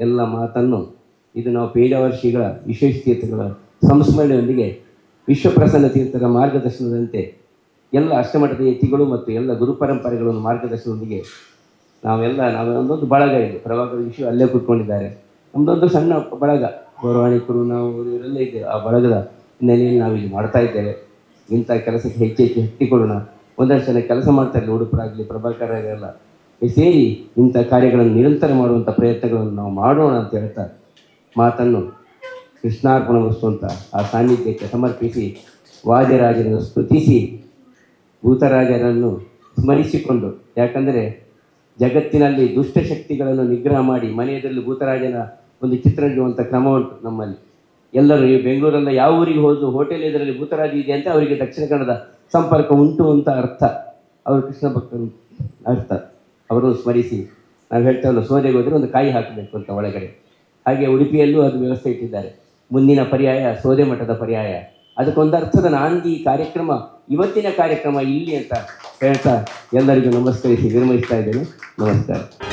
ಎಲ್ಲ ಮಾತನ್ನು ಇದು ನಾವು ಪೇಜಾವರ್ಷಿಗಳ ವಿಶೇಷ ತೀರ್ಥಗಳ ಸಂಸ್ಮರಣೆಯೊಂದಿಗೆ ವಿಶ್ವಪ್ರಸನ್ನ ತೀರ್ಥರ ಮಾರ್ಗದರ್ಶನದಂತೆ ಎಲ್ಲ ಅಷ್ಟಮಠದ ಯತಿಗಳು ಮತ್ತು ಎಲ್ಲ ಗುರುಪರಂಪರೆಗಳನ್ನು ಮಾರ್ಗದರ್ಶನದೊಂದಿಗೆ ನಾವೆಲ್ಲ ನಾವು ಒಂದೊಂದು ಬಳಗ ಇದು. ಪ್ರಭಾಕರ ವಿಷಯ ಅಲ್ಲೇ ಕೂತ್ಕೊಂಡಿದ್ದಾರೆ. ನಮ್ಮದೊಂದು ಸಣ್ಣ ಬಳಗ. ಪೌರಾಣಿಕರು ನಾವು ಇವರೆಲ್ಲ ಇದ್ದೇವೆ. ಆ ಬಳಗದ ಹಿನ್ನೆಲೆಯಲ್ಲಿ ನಾವು ಇಲ್ಲಿ ಮಾಡ್ತಾ ಇದ್ದೇವೆ. ಇಂಥ ಕೆಲಸಕ್ಕೆ ಹೆಚ್ಚು ಹೆಚ್ಚು ಹತ್ತಿಕೊಳ್ಳೋಣ ಒಂದಷ್ಟು ಜನ ಕೆಲಸ ಮಾಡ್ತಾ ಇರಲಿ ಉಡುಪರಾಗಲಿ ಪ್ರಭಾಕರ ಸೇರಿ ಇಂಥ ಕಾರ್ಯಗಳನ್ನು ನಿರಂತರ ಮಾಡುವಂಥ ಪ್ರಯತ್ನಗಳನ್ನು ನಾವು ಮಾಡೋಣ ಅಂತ ಹೇಳ್ತಾ ಮಾತನ್ನು ಕೃಷ್ಣಾರ್ಪಣ ಅಂತ ಆ ಸಾನ್ನಿಧ್ಯಕ್ಕೆ ಸಮರ್ಪಿಸಿ, ವಾದ್ಯರಾಜರನ್ನು ಸ್ತುತಿಸಿ, ಭೂತರಾಜರನ್ನು ಸ್ಮರಿಸಿಕೊಂಡು, ಯಾಕಂದರೆ ಜಗತ್ತಿನಲ್ಲಿ ದುಷ್ಟಶಕ್ತಿಗಳನ್ನು ನಿಗ್ರಹ ಮಾಡಿ ಮನೆಯದಲ್ಲಿ ಭೂತರಾಜನ ಒಂದು ಚಿತ್ರ ಇಡುವಂಥ ಕ್ರಮ ಉಂಟು ನಮ್ಮಲ್ಲಿ. ಎಲ್ಲರೂ ಬೆಂಗಳೂರಲ್ಲ ಯಾವ ಊರಿಗೆ ಹೋದ್ರು ಹೋಟೆಲ್ ಇದರಲ್ಲಿ ಭೂತರಾಜಿ ಇದೆ ಅಂತ ಅವರಿಗೆ ದಕ್ಷಿಣ ಕನ್ನಡದ ಸಂಪರ್ಕ ಉಂಟು ಅಂತ ಅರ್ಥ. ಅವರು ಕೃಷ್ಣ ಭಕ್ತರು ಅರ್ಥ. ಅವರು ಸ್ಮರಿಸಿ. ನಾವು ಹೇಳ್ತೇವಲ್ಲ ಸೋದೆಗೆ ಹೋದರೆ ಒಂದು ಕಾಯಿ ಹಾಕಬೇಕು ಅಂತ ಒಳಗಡೆ. ಹಾಗೆ ಉಡುಪಿಯಲ್ಲೂ ಅದು ವ್ಯವಸ್ಥೆ ಇಟ್ಟಿದ್ದಾರೆ. ಮುಂದಿನ ಪರ್ಯಾಯ ಸೋದೆ ಮಠದ ಪರ್ಯಾಯ. ಅದಕ್ಕೊಂದು ಅರ್ಥದ ನಾಂದಿ ಕಾರ್ಯಕ್ರಮ, ಇವತ್ತಿನ ಕಾರ್ಯಕ್ರಮ ಇಲ್ಲಿ ಅಂತ ಹೇಳ್ತಾ ಎಲ್ಲರಿಗೂ ನಮಸ್ಕರಿಸಿ ವಿರಮಿಸ್ತಾ ಇದ್ದೇನೆ. ನಮಸ್ಕಾರ.